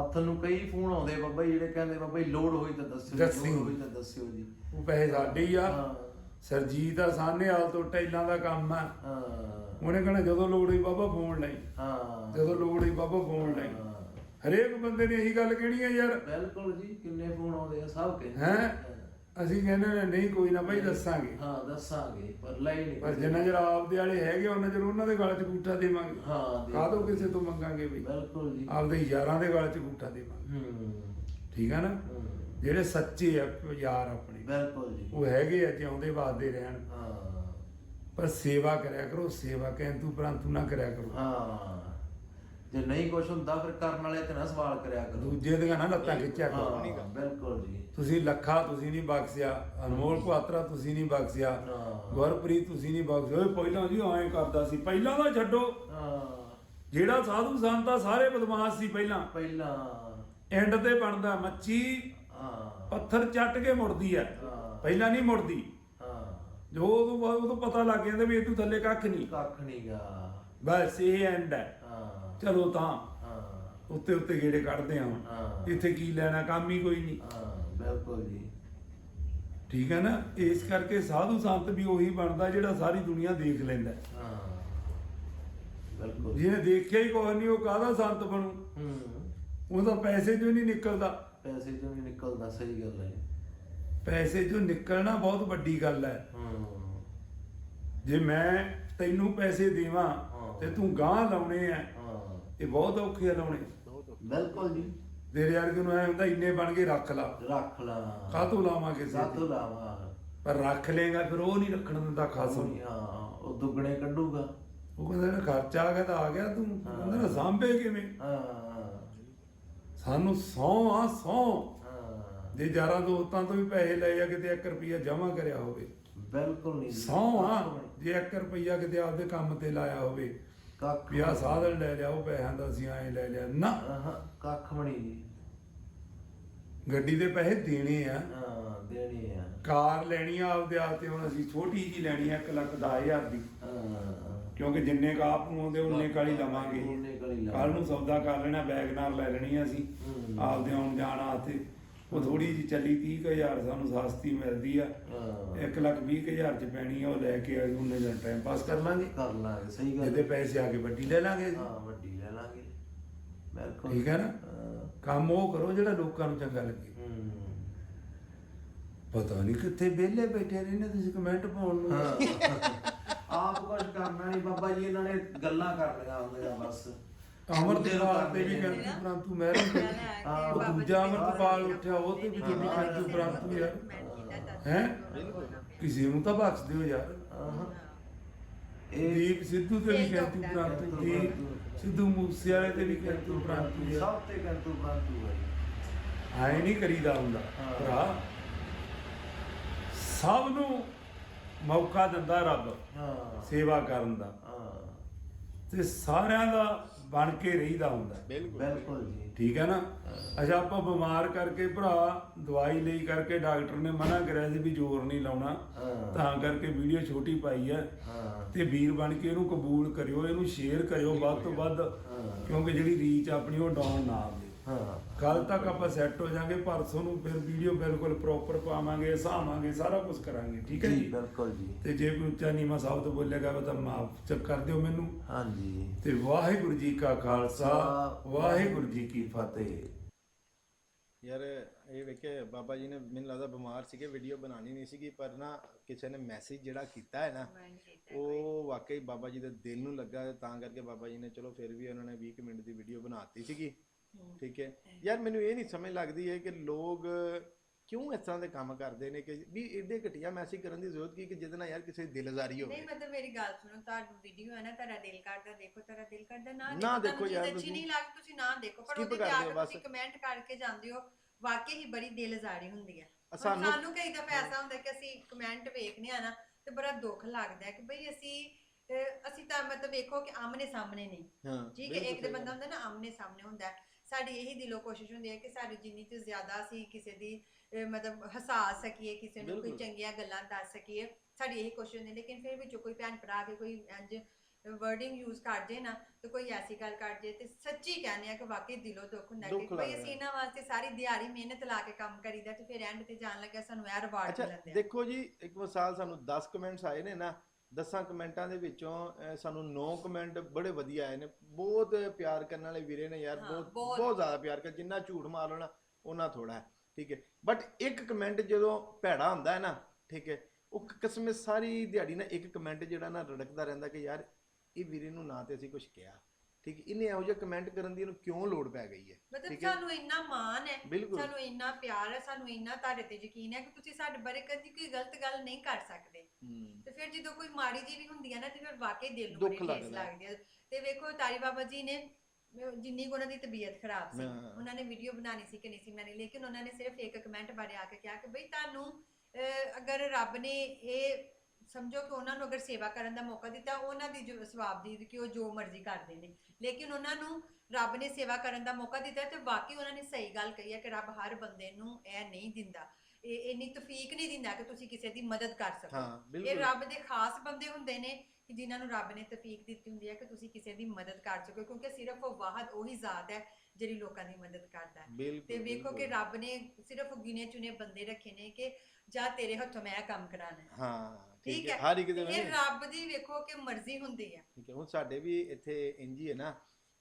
ਹੱਥ ਨੂੰ ਕਈ ਫੋਨ ਆਉਂਦੇ ਬਾਬਾ ਜੀ ਜਿਹੜੇ ਕਹਿੰਦੇ ਬਾਬਾ ਜੀ ਲੋਡ ਹੋਈ ਤਾਂ ਦੱਸਿਓ ਜੀ। ਲੋੜ ਹੋਈ ਤਾਂ ਦੱਸਿਓ ਜੀ। ਉਹ ਪੈਸੇ ਸਾਡੇ ਹੀ ਆ। ਹਾਂ। ਸਰਜੀਤ ਦਾ ਸਾਹਨੇ ਹਾਲ ਤੋਂ ਟੈਲਾਂ ਦਾ ਕੰਮ ਆ। ਹਾਂ। ਉਹਨੇ ਕਹਣਾ ਜਦੋਂ ਲੋੜ ਹੋਈ ਬਾਬਾ ਫੋਨ ਲਈ। ਹਾਂ। ਜਦੋਂ ਲੋੜ ਹੋਈ ਬਾਬਾ ਫੋਨ ਲਈ। ਹਾਂ। ਹਰੇਕ ਬੰਦੇ ਨੇ ਇਹੀ ਗੱਲ ਕਹਿਣੀ ਆ ਯਾਰ? ਬਿਲਕੁਲ ਜੀ ਕਿੰਨੇ ਫੋਨ ਆਉਂਦੇ ਆ ਸਭ ਕਹਿੰਦੇ ਹੈਂ? ਅਸੀਂ ਕਹਿੰਦੇ ਨੇ ਨਹੀਂ ਕੋਈ ਨਾ ਭਾਈ ਦੱਸਾਂਗੇ। ਹਾਂ ਦੱਸਾਂਗੇ ਪਰ ਲਈ ਨਹੀਂ ਪਰ ਜਿੰਨਾ ਚਿਰ ਆਪਦੇ ਵਾਲੇ ਹੈਗੇ ਉਹਨਾਂ ਚਿਰ ਉਹਨਾਂ ਦੇ ਗਲ 'ਚ ਗੂਠਾ ਦੇਵਾਂਗੇ। ਹਾਂ ਦੇ- ਕਾਹਦੋਂ ਕਿਸੇ ਤੋਂ ਮੰਗਾਂਗੇ ਵੀ ਬਿਲਕੁਲ ਜੀ। ਆਪਦੇ ਯਾਰਾਂ ਦੇ ਗਲ 'ਚ ਗੂਠਾ ਦੇਵਾਂਗੇ। ਹੂੰ। ਠੀਕ ਆ ਨਾ? ਹੂੰ। ਜਿਹੜੇ ਸੱਚੇ ਆ ਯਾਰ ਆਪਣੇ। ਬਿਲਕੁਲ ਜੀ। ਉਹ ਹੈਗੇ ਆ ਜਿਉਂਦੇ ਵਾਸਦੇ ਰਹਿਣ। ਹਾਂ। ਪਰ ਸੇਵਾ ਕਰਿਆ ਕਰੋ ਸੇਵਾ ਕਹਿੰਤੂ ਪਰੰਤੂ ਨਾ ਕਰਿਆ ਕਰੋ। ਹਾਂ। ਜੇ ਨਹੀਂ ਕੁਝ ਹੁੰਦਾ ਫਿਰ ਕਰਨ ਵਾਲੇ ਤੇ ਨਾ ਸਵਾਲ ਕਰਿਆ ਕਰੋ। ਦੂਜੇ ਦੀਆਂ ਨਾ ਲੱਤਾਂ ਖਿੱਚਿਆ ਕਰੋ ਹਾਂ ਬਿਲਕੁਲ ਜੀ। ਤੁਸੀਂ ਲੱਖਾ ਤੁਸੀਂ ਨਹੀਂ ਬਖਸ਼ਿਆ ਅਨਮੋਲ ਕੁਆਤਰਾ ਤੁਸੀਂ ਨਹੀਂ ਬਖਸ਼ਿਆ ਹਾਂ। ਗੁਰਪ੍ਰੀਤ ਤੁਸੀਂ ਨਹੀਂ ਬਖਸ਼ਿਆ। ਓਏ ਪਹਿਲਾਂ ਜੀ ਐਂ ਕਰਦਾ ਸੀ ਪਹਿਲਾਂ ਤਾਂ ਛੱਡੋ। ਹਾਂ। ਜਿਹੜਾ ਸਾਧੂ ਸੰਤ ਆ ਸਾਰੇ ਬਦਮਾਸ਼ ਸੀ ਪਹਿਲਾਂ। ਪਹਿਲਾਂ। ਐਂਡ ਤੇ ਬਣਦਾ ਮੱਛੀ ਹਾਂ। ਪੱਥਰ ਚੱਟ ਕੇ ਮੁੜਦੀ ਆ। ਹਾਂ। ਪਹਿਲਾਂ ਨਹੀਂ ਮੁੜਦੀ। ਹਾਂ। ਜੋ ਉਦੋਂ ਬਾਅਦ ਉਦੋਂ ਪਤਾ ਲੱਗ ਜਾਂਦਾ ਵੀ ਇਹ ਤੋਂ ਥੱਲੇ ਕੱਖ ਨਹੀਂ। ਕੱਖ ਨਹੀਂਗਾ ਬਸ ਇਹ ਐਂਡ ਹੈ ਹਾਂ। ਚਲੋ ਤਾਂ ਹਾਂ। ਉੱਤੇ ਉੱਤੇ ਗੇੜੇ ਕੱਢਦੇ ਆ ਹਾਂ। ਇੱਥੇ ਕੀ ਲੈਣਾ ਕੰਮ ਹੀ ਕੋਈ ਨਹੀਂ। ਹਾਂ ਬਿਲਕੁਲ ਜੀ। ਠੀਕ ਹੈ ਨਾ? ਇਸ ਕਰਕੇ ਸਾਧੂ ਸੰਤ ਵੀ ਉਹੀ ਬਣਦਾ ਜਿਹੜਾ ਸਾਰੀ ਦੁਨੀਆ ਦੇਖ ਲੈਂਦਾ। ਹੈ। ਹਾਂ ਬਿਲਕੁਲ। ਜਿਹਨੇ ਦੇਖਿਆ ਹੀ ਕੋਈ ਨਹੀਂ ਉਹ ਕਾਹਦਾ ਸੰਤ ਬਣੂ? ਹੂੰ। ਉਹ ਤਾਂ ਪੈਸੇ ਚੋਂ ਨਹੀਂ ਨਿਕਲਦਾ। ਪੈਸੇ ਚੋਂ ਨਹੀਂ ਨਿਕਲਦਾ ਸਹੀ ਗੱਲ ਹੈ ਪੈਸੇ ਚੋਂ ਨਿਕਲਣਾ ਬਹੁਤ ਵੱਡੀ ਗੱਲ ਹੈ। ਹੂੰ। ਜੇ ਮੈਂ ਤੈਨੂੰ ਪੈਸੇ ਦੇਵਾਂ ਹਾਂ। ਤੇ ਤੂੰ ਗਾਂ ਲਾਉਣੇ ਆ ਹਾਂ ਇਹ ਬਹੁਤ ਔਖੇ ਆ ਲਾਉਣੇ। ਬਿਲਕੁਲ ਜੀ। ਤੇਰੇ ਵਰਗੇ ਨੂੰ ਐ ਹੁੰਦਾ ਇੰਨੇ ਬਣ ਕੇ ਰੱਖ ਲਾ। ਰੱਖ ਲਾ। ਕਾਹਤੋਂ ਲਾਵਾਂਗੇ ਸਾਤੋਂ ਲਾਵਾ? ਪਰ ਰੱਖ ਲੇਗਾ ਫਿਰ ਉਹ ਨਹੀਂ ਰੱਖਣ ਦਿੰਦਾ ਖਾਸਮ ਹਾਂ ਉਹ ਦੁੱਗਣੇ ਕੱਢੂਗਾ। ਉਹ ਕਹਿੰਦਾ ਨਾ ਖਰਚਾ ਆ ਗਿਆ ਤਾਂ ਆ ਗਿਆ ਤੂੰ। ਕਹਿੰਦਾ ਨਾ ਸਾਂਭੇ ਕਿਵੇਂ? ਹਾਂ। ਸਾਨੂੰ ਸੌ ਆ ਸੌ। ਹਾਂ। ਜੇ ਯਾਰਾਂ ਦੋਸਤਾਂ ਤੋਂ ਵੀ ਪੈਸੇ ਲਏ ਆ ਕਿਤੇ 1 ਰੁਪਿਆ ਜਮ੍ਹਾਂ ਕਰਿਆ ਹੋਵੇ। ਬਿਲਕੁਲ ਨਹੀਂ। ਸੌ ਆ। ਜੇ 1 ਰੁਪਿਆ ਕਿਤੇ ਆਪਦੇ ਕੰਮ ਤੇ ਲਾਇਆ ਹੋਵੇ ਕੱਖ ਵੀ ਆਹ ਸਾਧਨ ਲੈ ਲਿਆ ਉਹ ਪੈਸਿਆਂ ਦਾ ਅਸੀਂ ਐਂ ਲੈ ਲਿਆ। ਨਾ। ਆਹਾਂ, ਕੱਖ ਬਣੀ ਜੀ ਗੱਡੀ ਦੇ ਪੈਸੇ ਦੇਣੇ ਆ। ਹਾਂ ਦੇਣੀ ਆ। ਕਾਰ ਲੈਣੀ ਆ ਆਪਦੇ ਆਪ ਤੇ ਹੁਣ ਅਸੀਂ ਛੋਟੀ ਜੀ ਲੈਣੀ ਆ 1 ਲੱਖ 10000 ਦੀ। ਹਾਂ ਕਿਉਂਕਿ ਜਿੰਨੇ ਕੁ ਆਪ ਨੂੰ ਆਉਂਦੇ ਉਨੇ ਕਾਲੀ ਲਵਾਂਗੇ। ਹੀ ਕੱਲ ਨੂੰ ਸੌਦਾ ਕਰ ਲੈਣਾ ਬੈਗ ਨਾਲ ਲੈ ਲੈਣੀ ਆ ਅਸੀਂ। ਹੂੰ। ਆਪਦੇ ਆਉਣ ਜਾਣਾ ਤੇ ਉਹ ਥੋੜੀ ਜੀ ਚੱਲੀ 30000 ਸਾਨੂੰ ਸਸਤੀ ਮਿਲਦੀ ਆ। ਹਾਂ। 1 ਲੱਖ 20000 ਚ ਪੈਣੀ ਆ ਉਹ ਲੈ ਕੇ ਉਹਨੇ ਜਨ ਟਾਈਮ ਪਾਸ ਕਰ ਲਾਂਗੇ। ਕਰ ਲਾਂਗੇ ਸਹੀ ਗੱਲ। ਜਿਹਦੇ ਪੈਸੇ ਆ ਕੇ ਵੱਡੀ ਲੈ ਲਾਂਗੇ। ਹਾਂ ਵੱਡੀ ਲੈ ਲਾਂਗੇ। ਬਿਲਕੁਲ। ਠੀਕ ਹੈ ਨਾ? ਕੰਮ ਉਹ ਕਰੋ ਜਿਹੜਾ ਲੋਕਾਂ ਨੂੰ ਚੰਗਾ ਲੱਗੇ। ਪਤਾ ਨਹੀਂ ਕਿੱਥੇ ਵਿਹਲੇ ਬੈਠੇ ਰਹਿੰਦੇ ਤੁਸੀਂ ਕਮੈਂਟ ਪਾਉਣ ਨੂੰ। ਆਪ ਕੁਝ ਕਰਨਾ ਨਹੀਂ ਬਾਬਾ ਜੀ ਇਹਨਾਂ ਨੇ ਗੱਲਾਂ ਕਰਨੀਆਂ ਹੁੰਦੀਆਂ ਬਸ। ਅਮਰਤਪਾਲ ਤੇ ਵੀ ਕਹਿੰਦੇ ਪਰੰਤੂ ਮਹਿਰਮ ਹਾਂ, ਉਹ ਦੂਜਾ ਅਮਰਤਪਾਲ ਉੱਠਿਆ ਉਹ ਤੇ ਵੀ ਤੁਹਾਡੀ ਕਹਿੰਦੇ ਪਰੰਤੂ ਯਾਰ। ਹੈਂ? ਕਿਸੇ ਨੂੰ ਤਾਂ ਬਖਸ਼ ਦਿਓ ਯਾਰ। ਆਹਾਂ। ਇਹ ਦੀਪ ਸਿੱਧੂ ਤੇ ਵੀ ਕਹਿੰਦੀ ਪ੍ਰਾਂਤੂ ਦੀ ਸਿੱਧੂ ਮੂਸੇ ਵਾਲੇ ਤੇ ਵੀ ਕਹਿੰਦੀ ਪ੍ਰਾਂਤੂ ਯਾਰ। ਸਭ ਤੇ ਕੰਤੂ ਬੰਤੂ ਹੈ। ਐ ਨਹੀਂ ਕਰੀਦਾ ਹੁੰਦਾ ਹਾਂ। ਭਰਾ। ਸਭ ਨੂੰ ਮੌਕਾ ਦਿੰਦਾ ਰੱਬ ਹਾਂ। ਸੇਵਾ ਕਰਨ ਦਾ। ਹਾਂ। ਤੇ ਸਾਰਿਆਂ ਦਾ ਬਣ ਕੇ ਰਹੀਦਾ ਹੁੰਦਾ। ਬਿਲਕੁਲ। ਜੀ। ਠੀਕ ਹੈ ਨਾ? ਅੱਛਾ ਆਪਾਂ ਬਿਮਾਰ ਕਰਕੇ ਭਰਾ ਦਵਾਈ ਲਈ ਕਰਕੇ ਡਾਕਟਰ ਨੇ ਮਨਾ ਕਰਿਆ ਸੀ ਵੀ ਜ਼ੋਰ ਨਹੀਂ ਲਾਉਣਾ। ਤਾਂ ਕਰਕੇ ਵੀਡੀਓ ਛੋਟੀ ਪਾਈ ਹੈ। ਹਾਂ। ਤੇ ਵੀਰ ਬਣ ਕੇ ਇਹਨੂੰ ਕਬੂਲ ਕਰਿਓ ਇਹਨੂੰ ਸ਼ੇਅਰ ਕਰਿਓ ਵੱਧ ਤੋਂ ਵੱਧ। ਕਿਉਂਕਿ ਜਿਹੜੀ ਰੀਚ ਆਪਣੀ ਉਹ ਡਾਊਨ ਨਾ ਆਵੇ। ਹਾਂ। ਕੱਲ ਤੱਕ ਆਪਾਂ ਸੈੱਟ ਹੋ ਜਾਾਂਗੇ ਪਰਸੋਂ ਨੂੰ ਫਿਰ ਵੀਡੀਓ ਬਿਲਕੁਲ ਪ੍ਰੋਪਰ ਪਾਵਾਂਗੇ ਹਸਾਵਾਂਗੇ ਸਾਰਾ ਕੁਝ ਕਰਾਂਗੇ ਠੀਕ ਹੈ ਜੀ ਜੀ? ਬਿਲਕੁਲ ਜੀ। ਤੇ ਜੇ ਕੋਈ ਉੱਚਾ ਨੀਵਾਂ ਸ਼ਬਦ ਬੋਲੇਗਾ ਤਾਂ ਮਾਫ ਕਰ ਦਿਓ ਮੈਨੂੰ। ਹਾਂਜੀ। ਤੇ ਵਾਹਿਗੁਰੂ ਜੀ ਕਾ ਖਾਲਸਾ ਵਾਹਿਗੁਰੂ ਜੀ ਕੀ ਫਤਿਹ। ਯਾਰ ਇਹ ਵੇਖੇ ਬਾਬਾ ਜੀ ਨੇ ਮੈਨੂੰ ਲੱਗਦਾ ਬਿਮਾਰ ਸੀਗੇ ਵੀਡੀਓ ਬਣਾਣੀ ਨਹੀਂ ਸੀਗੀ ਪਰ ਨਾ ਕਿਸੇ ਨੇ ਮੈਸੇਜ ਜਿਹੜਾ ਕੀਤਾ ਹੈ ਨਾ ਉਹ ਵਾਕਈ ਬਾਬਾ ਜੀ ਦੇ ਦਿਲ ਨੂੰ ਲੱਗਾ ਤੇ ਤਾਂ ਕਰਕੇ ਬਾਬਾ ਜੀ ਨੇ ਚਲੋ ਫਿਰ ਵੀ ਉਹਨਾਂ ਨੇ 20 ਕੁ ਮਿੰਟ ਦੀ ਵੀਡੀਓ ਬਣਾਤੀ ਸੀਗੀ। ਠੀਕ ਹੈ ਯਾਰ ਮੈਨੂੰ ਇਹ ਨਹੀਂ ਸਮਝ ਲੱਗਦੀ ਹੈ ਕਿ ਲੋਕ ਕਿਉਂ ਇਸ ਤਰ੍ਹਾਂ ਦੇ ਕੰਮ ਕਰਦੇ ਨੇ ਕਿ ਵੀ ਏਡੇ ਘਟੀਆ ਮੈਸੇਜ ਕਰਨ ਦੀ ਜ਼ਰੂਰਤ ਕੀ ਕਿ ਜਿਹਦੇ ਨਾਲ ਯਾਰ ਕਿਸੇ ਦੀ ਦਿਲਜ਼ਾਰੀ ਹੋਵੇ ਨਹੀਂ ਮਤਲਬ ਮੇਰੀ ਗੱਲ ਸੁਣੋ ਤੁਹਾਡੀ ਵੀਡੀਓ ਹੈ ਨਾ ਤੁਹਾਡਾ ਦਿਲ ਕਰਦਾ ਦੇਖੋ ਤੁਹਾਡਾ ਦਿਲ ਕਰਦਾ ਨਾ ਨਾ ਦੇਖੋ ਤੁਹਾਨੂੰ ਯਾਰ ਅੱਛੀ ਨਹੀਂ ਲੱਗਦੀ ਤੁਸੀਂ ਨਾ ਦੇਖੋ ਪਰ ਉਹਦੇ ਜਾ ਦਿਓ ਕੇ। ਤੁਸੀਂ ਕਮੈਂਟ ਕਰਕੇ ਜਾਂਦੇ ਹੋ ਵਾਕਈ ਹੀ ਬੜੀ ਦਿਲਜ਼ਾਰੀ ਹੁੰਦੀ ਹੈ ਸਾਨੂੰ- ਕਈ ਦਫਾ ਐਸਾ ਹੁੰਦਾ ਕਿ ਅਸੀਂ ਕਮੈਂਟ ਵੇਖਨੇ ਆ ਨਾ ਤੇ ਬੜਾ ਦੁੱਖ ਲੱਗਦਾ ਕਿ ਭਈ ਅਸੀਂ ਅਸੀਂ ਤਾਂ ਮਤਲਬ ਵੇਖੋ ਕਿ ਆਮਨੇ ਸਾਹਮਣੇ ਨਹੀਂ ਠੀਕ ਹੈ ਇੱਕ ਤੇ ਸਹੀ ਬੰਦਾ। ਹੁੰਦਾ ਨਾ ਆਮਨੇ ਸਾਹਮਣੇ ਹੁੰਦਾ ਹੈ। ਸਾਡੀ ਇਹੀ ਦਿਲੋਂ ਕੋਸ਼ਿਸ਼ ਹੁੰਦੀ ਹੈ ਕਿ ਸਾਡੀ ਜਿੰਨੀ ਤੋਂ ਜ਼ਿਆਦਾ ਅਸੀਂ ਕਿਸੇ ਦੀ ਅਹ, ਮਤਲਬ ਹਸਾ ਸਕੀਏ ਕਿਸੇ ਨੂੰ ਕੋਈ ਬਿਲਕੁਲ। ਚੰਗੀਆਂ ਗੱਲਾਂ ਦੱਸ ਸਕੀਏ ਸਾਡੀ ਇਹੀ ਕੋਸ਼ਿਸ਼ ਹੁੰਦੀ ਹੈ ਲੇਕਿਨ ਫਿਰ ਵਿੱਚੋਂ ਕੋਈ ਭੈਣ ਭਰਾ ਕੇ ਕੋਈ ਇੰਜ ਵਰਡਿੰਗ ਯੂਜ਼ ਕਰ ਜੇ ਨਾ ਤੇ ਕੋਈ ਐਸੀ ਗੱਲ ਕਰ ਜੇ ਤੇ ਸੱਚੀ ਕਹਿੰਦੇ ਆ ਕਿ ਵਾਕਈ ਦਿਲੋਂ ਦੁੱਖ ਹੁੰਦਾ ਕਿ ਦੁੱਖ ਕੋਈ ਲੱਗਦਾ ਅਸੀਂ। ਇਹਨਾਂ ਵਾਸਤੇ ਸਾਰੀ ਦਿਹਾੜੀ ਮਿਹਨਤ ਲਾ ਕੇ ਕੰਮ ਕਰੀਦਾ ਤੇ ਫਿਰ ਐਂਡ ਤੇ ਜਾਣ ਲੱਗਿਆ ਸਾਨੂੰ ਇਹ ਰਿਵਾਰਡ ਅੱਛਾ ਮਿਲਦੇ ਦੇਖੋ ਜੀ ਇੱਕ ਮਿਸਾਲ ਸਾਨੂੰ 10 ਕਮੈਂਟਸ ਆਏ ਨੇ ਨਾ 10 ਕਮੈਂਟਾਂ ਦੇ ਵਿੱਚੋਂ ਸਾਨੂੰ 9 ਕਮੈਂਟ ਬੜੇ ਵਧੀਆ ਆਏ ਨੇ। ਬਹੁਤ ਪਿਆਰ ਕਰਨ ਵਾਲੇ ਵੀਰੇ ਨੇ ਯਾਰ ਬਹੁਤ ਬਹੁਤ। ਜ਼ਿਆਦਾ ਪਿਆਰ ਕਰ ਜਿੰਨਾ ਝੂਠ ਮਾਰ ਨਾ ਉਹਨਾਂ ਥੋੜਾ ਠੀਕ ਹੈ। ਬਟ ਇੱਕ ਕਮੈਂਟ ਜਦੋਂ ਭੈੜਾ ਹੁੰਦਾ ਹੈ ਨਾ ਠੀਕ ਹੈ ਉਹ ਕਿਸਮੇ ਸਾਰੀ ਦਿਹਾੜੀ ਨਾ ਇੱਕ ਕਮੈਂਟ ਜਿਹੜਾ ਨਾ ਰੜਕਦਾ ਰਹਿੰਦਾ ਕਿ ਯਾਰ ਇਹ ਵੀਰੇ ਨੂੰ ਨਾ ਤੇ ਅਸੀਂ ਕੁਝ ਕਿਹਾ। ਠੀਕ ਇਹਨੇ ਇਹੋ ਜਿਹਾ ਕਮੈਂਟ ਕਰਨ ਦੀ ਇਹਨੂੰ ਕਿਉਂ ਲੋੜ ਪੈ ਗਈ ਹੈ? ਮਤਲਬ ਠੀਕ ਹੈ? ਸਾਨੂੰ ਇੰਨਾ ਮਾਣ ਹੈ ਬਿਲਕੁਲ। ਸਾਨੂੰ ਇੰਨਾ ਪਿਆਰ ਹੈ ਸਾਨੂੰ ਇੰਨਾ ਤੁਹਾਡੇ ਤੇ ਯਕੀਨ ਹੈ ਕਿ ਤੁਸੀਂ ਸਾਡੇ ਬਾਰੇ ਕਦੀ ਕੋਈ ਗਲਤ ਗੱਲ ਨਹੀਂ ਕਰ ਸਕਦੇ। ਹੂੰ। ਤੇ ਫਿਰ ਜਦੋਂ ਕੋਈ ਮਾੜੀ ਜੀ ਵੀ ਹੁੰਦੀ ਹੈ ਨਾ ਤੇ ਫਿਰ ਵਾਕਈ ਦਿਲ ਨੂੰ ਦੁੱਖ ਬੜੀ ਠੇਸ ਲੱਗਦਾ ਹੈ। ਲੱਗਦੀ ਹੈ। ਤੇ ਵੇਖੋ ਤਾਰੀ ਬਾਬਾ ਜੀ ਨੇ ਅਹ ਜਿੰਨੀ ਕੁ ਉਹਨਾਂ ਦੀ ਤਬੀਅਤ ਖਰਾਬ ਸੀ ਹਾਂ। ਉਹਨਾਂ ਨੇ ਵੀਡੀਓ ਬਣਾਣੀ ਸੀ ਕਿ ਨਹੀਂ ਸੀ ਬਣਾਣੀ ਲੇਕਿਨ ਉਹਨਾਂ ਨੇ ਸਿਰਫ ਇੱਕ ਕਮੈਂਟ ਬਾਰੇ ਆ ਕੇ ਕਿਹਾ ਕਿ ਬਈ ਤੁਹਾਨੂੰ ਅਹ, ਅਗਰ ਰੱਬ ਨੇ ਇਹ ਸਮਝੋ ਕਿ ਉਹਨਾਂ ਨੂੰ ਅਗਰ ਸੇਵਾ ਕਰਨ ਦਾ ਮੌਕਾ ਦਿੱਤਾ ਉਹਨਾਂ ਦੀ ਜੋ ਸਵਾਬ ਦੀ ਕਿ ਉਹ ਜੋ ਮਰਜ਼ੀ ਕਰਦੇ ਨੇ। ਲੇਕਿਨ ਉਹਨਾਂ ਨੂੰ ਰੱਬ ਨੇ ਸੇਵਾ ਕਰਨ ਦਾ ਮੌਕਾ ਦਿੱਤਾ ਤੇ ਬਾਕੀ ਉਹਨਾਂ ਨੇ ਸਹੀ ਗੱਲ ਕਹੀ ਹੈ ਕਿ ਰੱਬ ਹਰ ਬੰਦੇ ਨੂੰ ਇਹ ਨਹੀਂ ਦਿੰਦਾ। ਇਹ ਇੰਨੀ ਤੌਫੀਕ ਨਹੀਂ ਦਿੰਦਾ ਕਿ ਤੁਸੀਂ ਕਿਸੇ ਦੀ ਮਦਦ ਕਰ ਸਕੋ। ਇਹ ਰੱਬ ਦੇ ਖਾਸ ਬੰਦੇ ਹੁੰਦੇ ਨੇ ਕਿ ਜਿਨ੍ਹਾਂ ਨੂੰ ਰੱਬ ਨੇ ਤੌਫੀਕ ਦਿੱਤੀ ਹੁੰਦੀ ਹੈ ਕਿ ਤੁਸੀਂ ਕਿਸੇ ਦੀ ਮਦਦ ਕਰ ਸਕੋ ਕਿਉਂਕਿ ਸਿਰਫ ਉਹ ਵਾਹਦ ਉਹੀ ਜ਼ਾਤ ਹੈ ਜਿਹੜੀ ਲੋਕਾਂ ਦੀ ਮਦਦ ਕਰਦਾ ਹੈ। ਤੇ ਵੇਖੋ ਕਿ। ਰੱਬ ਨੇ ਸਿਰਫ ਗਿਣੇ ਚੁਣੇ ਬੰਦੇ ਰੱਖੇ ਨੇ ਕਿ ਜਾਂ ਤੇਰੇ ਹੱਥੋਂ ਮੈਂ ਕੰਮ ਕਰਾਣਾ ਹਾਂ ਠੀਕ ਹੈ। ਹਰ ਇੱਕ ਦੇ ਇਹ ਰੱਬ ਦੀ ਵੇਖੋ ਕਿ ਮਰਜ਼ੀ ਹੁੰਦੀ ਹੈ। ਠੀਕ ਹੈ ਹੁਣ ਸਾਡੇ ਵੀ ਇੱਥੇ ਇੰਜ ਹੀ ਨਾ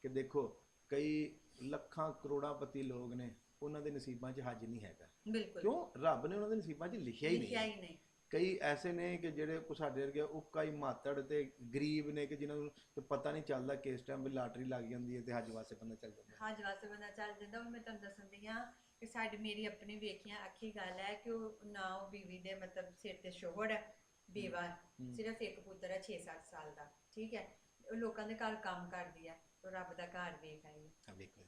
ਕਿ ਦੇਖੋ ਕਈ ਲੱਖਾਂ ਕਰੋੜਾਂਪਤੀ ਲੋਕ ਨੇ ਉਹਨਾਂ ਦੇ ਨਸੀਬਾਂ 'ਚ ਹੱਜ ਨਹੀਂ ਹੈਗਾ। ਬਿਲਕੁਲ। ਕਿਉਂ? ਰੱਬ ਨੇ ਉਹਨਾਂ ਦੇ ਨਸੀਬਾਂ 'ਚ ਲਿਖਿਆ ਹੀ ਲਿਖਿਆ ਨਹੀਂ ਹੀ ਨਹੀਂ। ਕਈ ਐਸੇ ਨੇ ਕਿ ਜਿਹੜੇ ਕੋ ਸਾਡੇ ਵਰਗੇ ਉੱਕਾ ਹੀ ਮਾਤੜ ਤੇ ਗਰੀਬ ਨੇ ਕਿ ਜਿਨ੍ਹਾਂ ਨੂੰ ਪਤਾ ਨਹੀਂ ਚੱਲਦਾ ਕਿ ਇਸ ਟਾਈਮ ਵੀ ਲਾਟਰੀ ਲੱਗ ਜਾਂਦੀ ਹੈ ਤੇ ਹੱਜ ਵਾਸਤੇ ਬੰਦਾ ਚੱਲ ਜਾਂਦਾ ਹਾਂ। ਜਵਾਸੇ ਬੰਦਾ ਚੱਲ ਜਾਂਦਾ ਉਹ ਮੈਂ ਤੁਹਾਨੂੰ ਦੱਸਣ ਦੀ ਆ ਕਿ ਸਾਡੀ ਮੇਰੀ ਆਪਣੀ ਵੇਖੀਆਂ ਅੱਖੀ ਗੱਲ ਹੈ ਕਿ ਉਹ ਨਾ ਉਹ ਬੀਵੀ ਦੇ ਮਤਲਬ ਸਿਰ ਤੇ ਸ਼ੋਹੜ ਹੈ ਬੇਵਾ ਹੈ। ਹੂੰ। ਸਿਰਫ ਇੱਕ ਪੁੱਤਰ ਹੈ 6-7 ਸਾਲ ਦਾ ਠੀਕ ਹੈ ਉਹ ਲੋਕਾਂ ਦੇ ਘਰ ਕੰਮ ਕਰਦੀ ਹੈ ਉਹ ਰੱਬ ਦਾ ਘਰ ਵੇਖ ਆਈ ਹੈ। ਹਾਂ, ਵੇਖੋ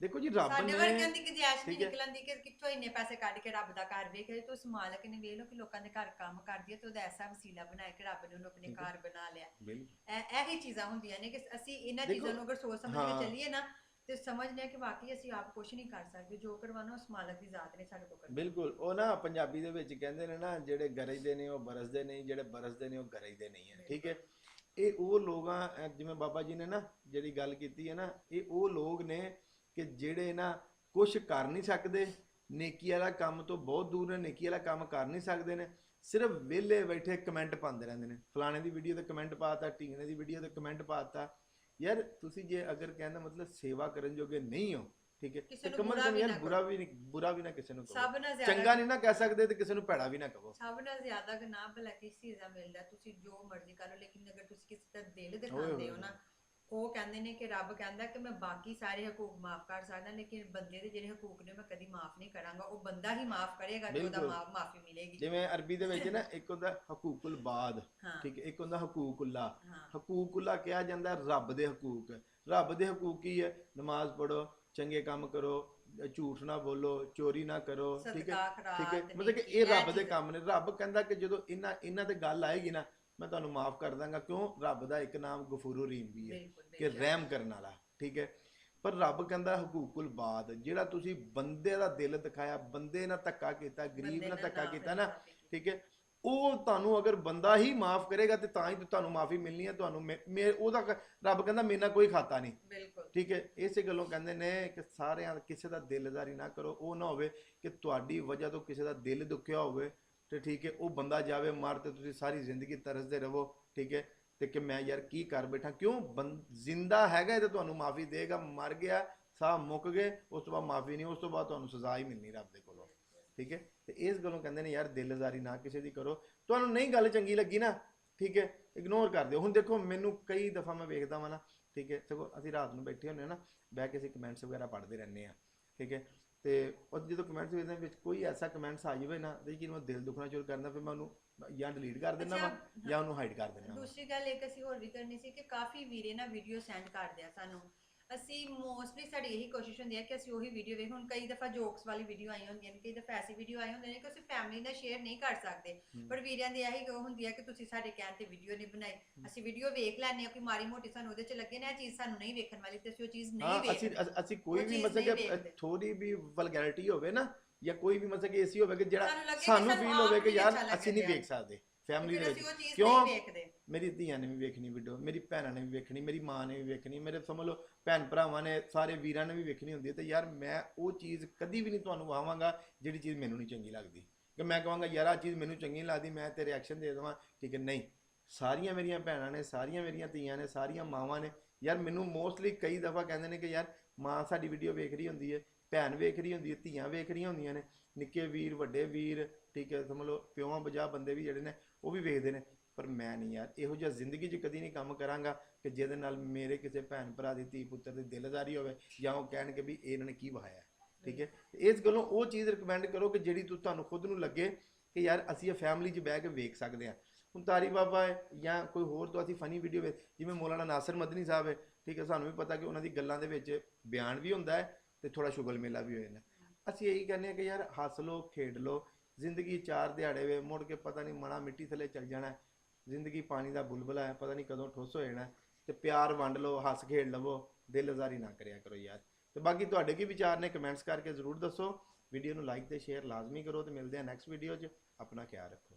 ਦੇਖੋ ਜੀ ਰੱਬ ਸਾਡੇ ਨੇ ਵਰਗਿਆਂ ਦੀ ਗੁੰਜਾਇਸ਼ ਨਹੀਂ ਠੀਕ ਹੈ। ਨਿਕਲਣ ਦੀ ਕਿ ਕਿੱਥੋਂ ਇੰਨੇ ਪੈਸੇ ਕੱਢ ਕੇ ਰੱਬ ਦਾ ਘਰ ਵੇਖੇ ਤੇ ਉਸ ਮਾਲਕ ਨੇ ਵੇਖ ਲਓ ਕਿ ਲੋਕਾਂ ਦੇ ਘਰ ਕੰਮ ਕਰਦੀ ਹੈ ਤੇ ਉਹਦਾ ਐਸਾ ਵਸੀਲਾ ਬਣਾਇਆ ਕਿ ਰੱਬ ਨੇ ਉਹਨੂੰ ਆਪਣੇ ਹੈ। ਘਰ ਬਣਾ ਲਿਆ ਬਿਲਕੁਲ ਇਹ ਇਹੀ ਚੀਜ਼ਾਂ ਹੁੰਦੀਆਂ ਨੇ ਕਿ ਅਸੀਂ ਇਹਨਾਂ ਦੇਖੋ, ਚੀਜ਼ਾਂ ਨੂੰ ਅਗਰ ਸੋਚ ਸਮਝ ਹਾਂ। ਕੇ ਚੱਲੀਏ ਨਾ ਤੇ ਸਮਝਦੇ ਹਾਂ ਕਿ ਵਾਕਈ ਅਸੀਂ ਆਪ ਕੁਝ ਨਹੀਂ ਕਰ ਸਕਦੇ, ਜੋ ਕਰਵਾਉਣਾ ਉਸ ਮਾਲਕ ਦੀ ਜ਼ਾਤ ਨੇ ਸਾਡੇ ਕੋਲ ਕਰਨਾ ਬਿਲਕੁਲ, ਉਹ ਨਾ ਪੰਜਾਬੀ ਦੇ ਵਿੱਚ ਕਹਿੰਦੇ ਨੇ ਨਾ, ਜਿਹੜੇ ਗਰਜਦੇ ਨੇ ਉਹ ਬਰਸਦੇ ਨਹੀਂ, ਜਿਹੜੇ ਬਰਸਦੇ ਨੇ ਉਹ ਗਰਜਦੇ ਨਹੀਂ ਹੈ, ਠੀਕ ਹੈ? ਇਹ ਉਹ ਲੋਕਾਂ ਜਿਵੇਂ ਬਾਬਾ ਜੀ ਨੇ ਨਾ ਜਿਹੜੀ ਗੱਲ ਕੀਤੀ ਹੈ ਨਾ, ਇਹ ਉਹ ਲੋਕ ਨੇ ਕਿ ਜਿਹੜੇ ਨਾ ਕੁਝ ਕਰ ਨਹੀਂ ਸਕਦੇ, ਨੇਕੀ ਵਾਲਾ ਕੰਮ ਤੋਂ ਬਹੁਤ ਦੂਰ ਨੇ, ਨੇਕੀ ਵਾਲਾ ਕੰਮ ਕਰ ਨਹੀਂ ਸਕਦੇ ਨੇ, ਸਿਰਫ ਵਿਹਲੇ ਬੈਠੇ ਕਮੈਂਟ ਪਾਉਂਦੇ ਰਹਿੰਦੇ ਨੇ। ਫਲਾਣੇ ਦੀ ਵੀਡੀਓ ਤੇ ਕਮੈਂਟ ਪਾਤਾ ਢੀਂਗਣੇ ਦੀ ਵੀਡੀਓ ਤੇ ਕਮੈਂਟ ਪਾਤਾ ਯਾਰ ਤੁਸੀਂ ਜੇ ਅਗਰ ਕਹਿੰਦਾ ਮਤਲਬ ਸੇਵਾ ਕਰਨ ਜੋਗੇ ਨਹੀਂ ਹੋ ਠੀਕ ਹੈ ਕਿਸੇ ਤੇ ਨੂੰ ਕਮਲ ਬੁਰਾ ਵੀ ਯਾਰ ਨਾ ਬੁਰਾ ਵੀ ਨਹੀਂ ਬੁਰਾ ਵੀ ਨਾ ਕਿਸੇ ਨੂੰ ਕਹੋ। ਸਭ ਨਾਲ ਜ਼ਿਆਦਾ ਚੰਗਾ ਨਹੀਂ ਨਾ ਕਹਿ ਸਕਦੇ ਤੇ ਕਿਸੇ ਨੂੰ ਭੈੜਾ ਵੀ ਨਾ ਕਹੋ। ਸਭ ਨਾਲ ਜ਼ਿਆਦਾ ਗੁਨਾਹ ਭਲਾ ਕਿਸ ਚੀਜ਼ ਦਾ ਮਿਲਦਾ ਤੁਸੀਂ ਜੋ ਮਰਜ਼ੀ ਕਰੋ ਲੇਕਿਨ ਅਗਰ ਤੁਸੀਂ ਕਿਸੇ ਦਾ ਦਿਲ ਦਿਖਾਉਂਦੇ ਹੋ ਨਾ ਉਹ ਕਹਿੰਦੇ ਨੇ ਕਿ ਰੱਬ ਕਹਿੰਦਾ ਕਿ ਮੈਂ ਬਾਕੀ ਸਾਰੇ ਹਕੂਕ ਮਾਫ ਕਰ ਸਕਦਾ ਲੇਕਿਨ ਬੰਦੇ ਦੇ ਜਿਹੜੇ ਹਕੂਕ ਨੇ ਮੈਂ ਕਦੀ ਮਾਫ ਨਹੀਂ ਕਰਾਂਗਾ। ਉਹ ਬੰਦਾ ਹੀ ਮਾਫ ਕਰੇਗਾ ਤੇ ਉਹਦਾ ਬਿਲਕੁਲ। ਮਾਫੀ ਮਿਲੇਗੀ। ਜਿਵੇਂ ਅਰਬੀ ਦੇ ਵਿੱਚ ਨਾ ਇੱਕ ਹੁੰਦਾ ਹਕੂਕੁਲ ਬਾਦ ਠੀਕ ਹੈ ਇੱਕ ਹੁੰਦਾ ਹਕੂਕੁੱਲਾ। ਹਕੂਕੁੱਲਾ ਕਿਹਾ ਜਾਂਦਾ ਰੱਬ ਦੇ ਹਕੂਕ। ਰੱਬ ਦੇ ਹਕੂਕ ਕੀ ਹੈ? ਨਮਾਜ਼ ਪੜੋ ਚੰਗੇ ਕੰਮ ਕਰੋ ਝੂਠ ਨਾ ਬੋਲੋ ਚੋਰੀ ਨਾ ਕਰੋ ਠੀਕ ਹੈ? ਠੀਕ ਹੈ? ਮਤਲਬ ਕਿ ਇਹ ਰੱਬ ਦੇ ਕੰਮ ਨੇ। ਰੱਬ ਕਹਿੰਦਾ ਕਿ ਜਦੋਂ ਇਹਨਾਂ ਇਹਨਾਂ ਤੇ ਗੱਲ ਆਏਗੀ ਨਾ ਮੈਂ ਤੁਹਾਨੂੰ ਮਾਫ ਕਰ ਦਾਂਗਾ ਕਿਉਂ? ਰੱਬ ਦਾ ਇੱਕ ਨਾਮ ਗਫੂਰੂ ਰਹੀਮ ਵੀ ਹੈ ਕਿ। ਰਹਿਮ ਕਰਨ ਵਾਲਾ ਠੀਕ ਹੈ? ਪਰ ਰੱਬ ਕਹਿੰਦਾ ਹਕੂਕੁਲ ਬਾਦ ਜਿਹੜਾ ਤੁਸੀਂ ਬੰਦੇ ਦਾ ਦਿਲ ਦਿਖਾਇਆ ਬੰਦੇ ਨਾਲ ਧੱਕਾ ਕੀਤਾ ਗਰੀਬ ਨਾਲ ਧੱਕਾ ਕੀਤਾ ਨਾ ਠੀਕ ਹੈ? ਉਹ ਤੁਹਾਨੂੰ ਅਗਰ ਬੰਦਾ ਹੀ ਮਾਫ ਕਰੇਗਾ ਤੇ ਤਾਂ ਹੀ ਤੁਹਾਨੂੰ ਮਾਫੀ ਮਿਲਣੀ ਹੈ ਤੁਹਾਨੂੰ ਮੇ- ਉਹਦਾ ਰੱਬ ਕਹਿੰਦਾ ਮੇਰੇ ਨਾਲ ਕੋਈ ਖਾਤਾ ਨਹੀਂ। ਬਿਲਕੁਲ। ਠੀਕ ਹੈ? ਇਸੇ ਗੱਲੋਂ ਕਹਿੰਦੇ ਨੇ ਕਿ ਸਾਰਿਆਂ ਕਿਸੇ ਦਾ ਦਿਲਦਾਰੀ ਨਾ ਕਰੋ ਉਹ ਨਾ ਹੋਵੇ ਕਿ ਤੁਹਾਡੀ ਵਜ੍ਹਾ ਤੋਂ ਕਿਸੇ ਦਾ ਦਿਲ ਦੁਖਿਆ ਹੋਵੇ ਤੇ ਠੀਕ ਹੈ, ਉਹ ਬੰਦਾ ਜਾਵੇ ਮਰ ਤੇ ਤੁਸੀਂ ਸਾਰੀ ਜ਼ਿੰਦਗੀ ਤਰਸਦੇ ਰਹੋ, ਠੀਕ ਹੈ, ਤੇ ਕਿ ਮੈਂ ਯਾਰ ਕੀ ਕਰ ਬੈਠਾ, ਕਿਉਂ ਬੰ- ਜ਼ਿੰਦਾ ਹੈਗਾ ਤੇ ਤੁਹਾਨੂੰ ਮਾਫੀ ਦੇਗਾ, ਮਰ ਗਿਆ, ਸਾਹ ਮੁੱਕ ਗਏ, ਉਸ ਤੋਂ ਬਾਅਦ ਮਾਫੀ ਨਹੀਂ, ਉਸ ਤੋਂ ਬਾਅਦ ਤੁਹਾਨੂੰ ਸਜ਼ਾ ਹੀ ਮਿਲਣੀ ਰੱਬ ਦੇ ਕੋਲੋਂ, ਠੀਕ ਹੈ, ਤੇ ਇਸ ਗੱਲੋਂ ਕਹਿੰਦੇ ਨੇ ਯਾਰ ਦਿਲਦਾਰੀ ਨਾ ਕਿਸੇ ਦੀ ਕਰੋ, ਤੁਹਾਨੂੰ ਨਹੀਂ ਗੱਲ ਚੰਗੀ ਲੱਗੀ ਨਾ, ਠੀਕ ਹੈ ਇਗਨੋਰ ਕਰ ਦਿਓ, ਹੁਣ ਦੇਖੋ ਮੈਨੂੰ ਕਈ ਦਫਾ ਮੈਂ ਵੇਖਦਾ ਵਾਂ ਨਾ, ਠੀਕ ਹੈ, ਸਗੋਂ ਅਸੀਂ ਰਾਤ ਨੂੰ ਬੈਠੇ ਹੁੰਦੇ ਹਾਂ ਨਾ, ਬਹਿ ਕੇ ਅਸੀਂ ਕਮੈਂਟਸ ਵਗੈਰਾ ਪੜ੍ਹਦੇ ਰਹਿੰਦੇ ਆ ਠੀਕ ਹੈ ਤੇ ਉਹ ਜਦੋਂ ਕਮੈਂਟਸ ਵੇਖਦੇ ਵਿੱਚ ਕੋਈ ਐਸਾ ਕਮੈਂਟਸ ਆ ਜਾਵੇ ਨਾ ਲੇਕਿਨ ਉਹ ਦਿਲ ਦੁਖਣਾ ਸ਼ੁਰੂ ਕਰਦਾ ਫਿਰ ਮੈਂ ਉਹਨੂੰ ਜਾਂ ਡਿਲੀਟ ਕਰ ਦਿੰਦਾ ਵਾਂ ਜਾਂ ਉਹਨੂੰ ਹਾਈਡ ਕਰ ਦਿੰਦਾ ਦੂਸਰੀ ਗੱਲ ਇੱਕ ਅਸੀਂ ਹੋਰ ਵੀ ਕਰਨੀ ਸੀ ਕਿ ਕਾਫੀ ਵੀਰੇ ਨਾ ਵੀਡੀਓ ਸੈਂਡ ਕਰਦੇ ਆ ਸਾਨੂੰ। ਅਸੀਂ ਮੋਸਟਲੀ ਸਾਡੀ ਇਹੀ ਕੋਸ਼ਿਸ਼ ਹੁੰਦੀ ਹੈ ਕਿ ਅਸੀਂ ਉਹੀ ਵੀਡੀਓ ਵੇਖ ਹੁਣ ਕਈ ਦਫਾ ਜੋਕਸ ਵਾਲੀ ਵੀਡੀਓ ਆਈ ਹੁੰਦੀਆਂ ਨੇ ਕਈ ਦਫਾ ਐਸੀ ਵੀਡੀਓ ਆਈ ਹੁੰਦੀਆਂ ਨੇ ਕਿ ਅਸੀਂ ਫੈਮਿਲੀ ਨਾਲ ਸ਼ੇਅਰ ਨਹੀਂ ਕਰ ਸਕਦੇ। ਪਰ ਵੀਰਿਆਂ ਦੀ ਇਹੀ ਉਹ ਹੁੰਦੀ ਹੈ ਕਿ ਤੁਸੀਂ ਸਾਡੇ ਕਹਿਣ ਤੇ ਵੀਡੀਓ ਨਹੀਂ ਬਣਾਈ ਅਸੀਂ ਵੀਡੀਓ ਵੇਖ ਲੈਂਦੇ ਹਾਂ ਕਿ ਮਾਰੀ ਮੋਟੀ ਸਾਨੂੰ ਉਹਦੇ ਚ ਲੱਗੇ ਨਾ ਇਹ ਚੀਜ਼ ਸਾਨੂੰ ਨਹੀਂ ਵੇਖਣ ਵਾਲੀ ਤੇ ਅਸੀਂ ਉਹ ਚੀਜ਼ ਨਹੀਂ ਅਸੀਂ ਵੇਖਦੇ ਅ- ਅਸੀਂ ਕੋਈ ਵੀ ਮਤਲਬ ਕਿ। ਥੋੜੀ ਵੀ ਵਲਗੈਰਿਟੀ ਹੋਵੇ ਨਾ ਜਾਂ ਕੋਈ ਵੀ ਮਤਲਬ ਕਿ ਐਸੀ ਹੋਵੇ ਕਿ ਜਿਹੜਾ ਸਾਨੂੰ ਫੀਲ ਹੋਵੇ ਕਿ ਯਾਰ ਅਸੀਂ ਨਹੀਂ। ਵੇਖ ਸਕਦੇ ਫੈਮਿਲੀ ਦੇ ਵਿੱਚ ਕਿਉਂ? ਮੇਰੀ ਧੀਆਂ ਨੇ ਵੀ ਵੇਖਣੀ ਵੀਡੀਓ ਮੇਰੀ ਭੈਣਾਂ ਨੇ ਵੀ ਵੇਖਣੀ ਮੇਰੀ ਮਾਂ ਨੇ ਵੀ ਵੇਖਣੀ ਮੇਰੇ ਸਮਝ ਲਓ ਭੈਣ ਭਰਾਵਾਂ ਨੇ ਸਾਰੇ ਵੀਰਾਂ ਨੇ ਵੀ ਵੇਖਣੀ ਹੁੰਦੀ ਹੈ ਤੇ ਯਾਰ ਮੈਂ ਉਹ ਚੀਜ਼ ਕਦੀ ਵੀ ਨਹੀਂ ਤੁਹਾਨੂੰ ਵਾਵਾਂਗਾ ਜਿਹੜੀ ਚੀਜ਼ ਮੈਨੂੰ ਨਹੀਂ ਚੰਗੀ ਲੱਗਦੀ। ਕਿ ਮੈਂ ਕਹਾਂਗਾ ਯਾਰ ਆ ਚੀਜ਼ ਮੈਨੂੰ ਚੰਗੀ ਨਹੀਂ ਲੱਗਦੀ ਮੈਂ ਤੇ ਰਿਐਕਸ਼ਨ ਦੇ ਦੇਵਾਂ। ਠੀਕ ਹੈ ਨਹੀਂ। ਸਾਰੀਆਂ ਮੇਰੀਆਂ ਭੈਣਾਂ ਨੇ ਸਾਰੀਆਂ ਮੇਰੀਆਂ ਧੀਆਂ ਨੇ ਸਾਰੀਆਂ ਮਾਵਾਂ ਨੇ ਯਾਰ ਮੈਨੂੰ ਮੋਸਟਲੀ ਕਈ ਦਫਾ ਕਹਿੰਦੇ ਨੇ ਕਿ ਯਾਰ ਮਾਂ ਸਾਡੀ ਵੀਡੀਓ ਵੇਖ ਰਹੀ ਹੁੰਦੀ ਹੈ ਭੈਣ ਵੇਖ ਰਹੀ ਹੁੰਦੀ ਹੈ ਧੀਆਂ ਵੇਖ ਰਹੀਆਂ ਹੁੰਦੀਆਂ ਨੇ ਨਿੱਕੇ ਵੀਰ ਵੱਡੇ ਵੀਰ ਠੀਕ ਹੈ ਸਮਝ ਲਓ ਪਿਓਾਂ ਬਜਾ ਬੰਦੇ ਵੀ ਜਿਹੜੇ ਨੇ ਉਹ ਵੀ ਵੇਖਦੇ ਨੇ, ਪਰ ਮੈਂ ਨਹੀਂ ਯਾਰ, ਇਹੋ ਜਿਹਾ ਜ਼ਿੰਦਗੀ 'ਚ ਕਦੀ ਨਹੀਂ ਕੰਮ ਕਰਾਂਗਾ ਕਿ ਜਿਹਦੇ ਨਾਲ ਮੇਰੇ ਕਿਸੇ ਭੈਣ ਭਰਾ ਦੀ ਧੀ ਪੁੱਤਰ ਦੀ ਦਿਲਦਾਰੀ ਹੋਵੇ ਜਾਂ ਉਹ ਕਹਿਣਗੇ ਵੀ ਇਹਨਾਂ ਨੇ ਕੀ ਵਹਾਇਆ ਠੀਕ ਹੈ? ਇਸ ਗੱਲੋਂ ਉਹ ਚੀਜ਼ ਰਿਕਮੈਂਡ ਕਰੋ ਕਿ ਜਿਹੜੀ ਤੁ- ਤੁਹਾਨੂੰ ਖੁਦ ਨੂੰ ਲੱਗੇ ਕਿ ਯਾਰ ਅਸੀਂ ਇਹ ਫੈਮਿਲੀ 'ਚ ਬਹਿ ਕੇ ਵੇਖ ਸਕਦੇ ਹਾਂ। ਹੁਣ ਤਾਰੀ ਬਾਬਾ ਹੈ ਜਾਂ ਕੋਈ ਹੋਰ ਤੋਂ ਅਸੀਂ ਫਨੀ ਵੀਡੀਓ ਵੇਖ, ਜਿਵੇਂ ਮੌਲਾਨਾ ਨਾਸਰ ਮਦਨੀ ਸਾਹਿਬ ਹੈ, ਠੀਕ ਹੈ? ਸਾਨੂੰ ਵੀ ਪਤਾ ਕਿ ਉਹਨਾਂ ਦੀ ਗੱਲਾਂ ਦੇ ਵਿੱਚ ਬਿਆਨ ਵੀ ਹੁੰਦਾ ਹੈ ਤੇ ਥੋੜਾ ਸ਼ੁਗਲ ਮੇਲਾ ਵੀ ਹੋ ਜਾਂਦਾ ਅਸੀਂ ਇਹੀ ਕਹਿੰਦੇ ਹਾਂ ਕਿ ਯਾਰ ਹੱਸ ਲਓ, ਖੇਡ ਲਓ ਜ਼ਿੰਦਗੀ ਚਾਰ ਦਿਹਾੜੇ ਵੇ, ਮੁੜ ਕੇ ਪਤਾ ਨਹੀਂ ਮਣਾ ਮਿੱਟੀ ਥੱਲੇ ਚੱਲ ਜਾਣਾ ਜ਼ਿੰਦਗੀ ਪਾਣੀ ਦਾ ਬੁਲਬੁਲਾ ਹੈ, ਪਤਾ ਨਹੀਂ ਕਦੋਂ ਠੁੱਸ ਹੋ ਜਾਣਾ ਹੈ। ਤੇ ਪਿਆਰ ਵੰਡ ਲਓ, ਹੱਸ ਖੇਡ ਲਵੋ, ਦਿਲ ਆਜ਼ਾਰੀ ਨਾ ਕਰਿਆ ਕਰੋ ਯਾਰ। ਤੇ ਬਾਕੀ ਤੁਹਾਡੇ ਕੀ ਵਿਚਾਰ ਨੇ ਕਮੈਂਟਸ ਕਰਕੇ ਜ਼ਰੂਰ ਦੱਸੋ। ਵੀਡੀਓ ਨੂੰ ਲਾਈਕ ਤੇ ਸ਼ੇਅਰ ਲਾਜ਼ਮੀ ਕਰੋ ਤੇ ਮਿਲਦੇ ਆ ਨੈਕਸਟ ਵੀਡੀਓ 'ਚ। ਆਪਣਾ ਖਿਆਲ ਰੱਖੋ।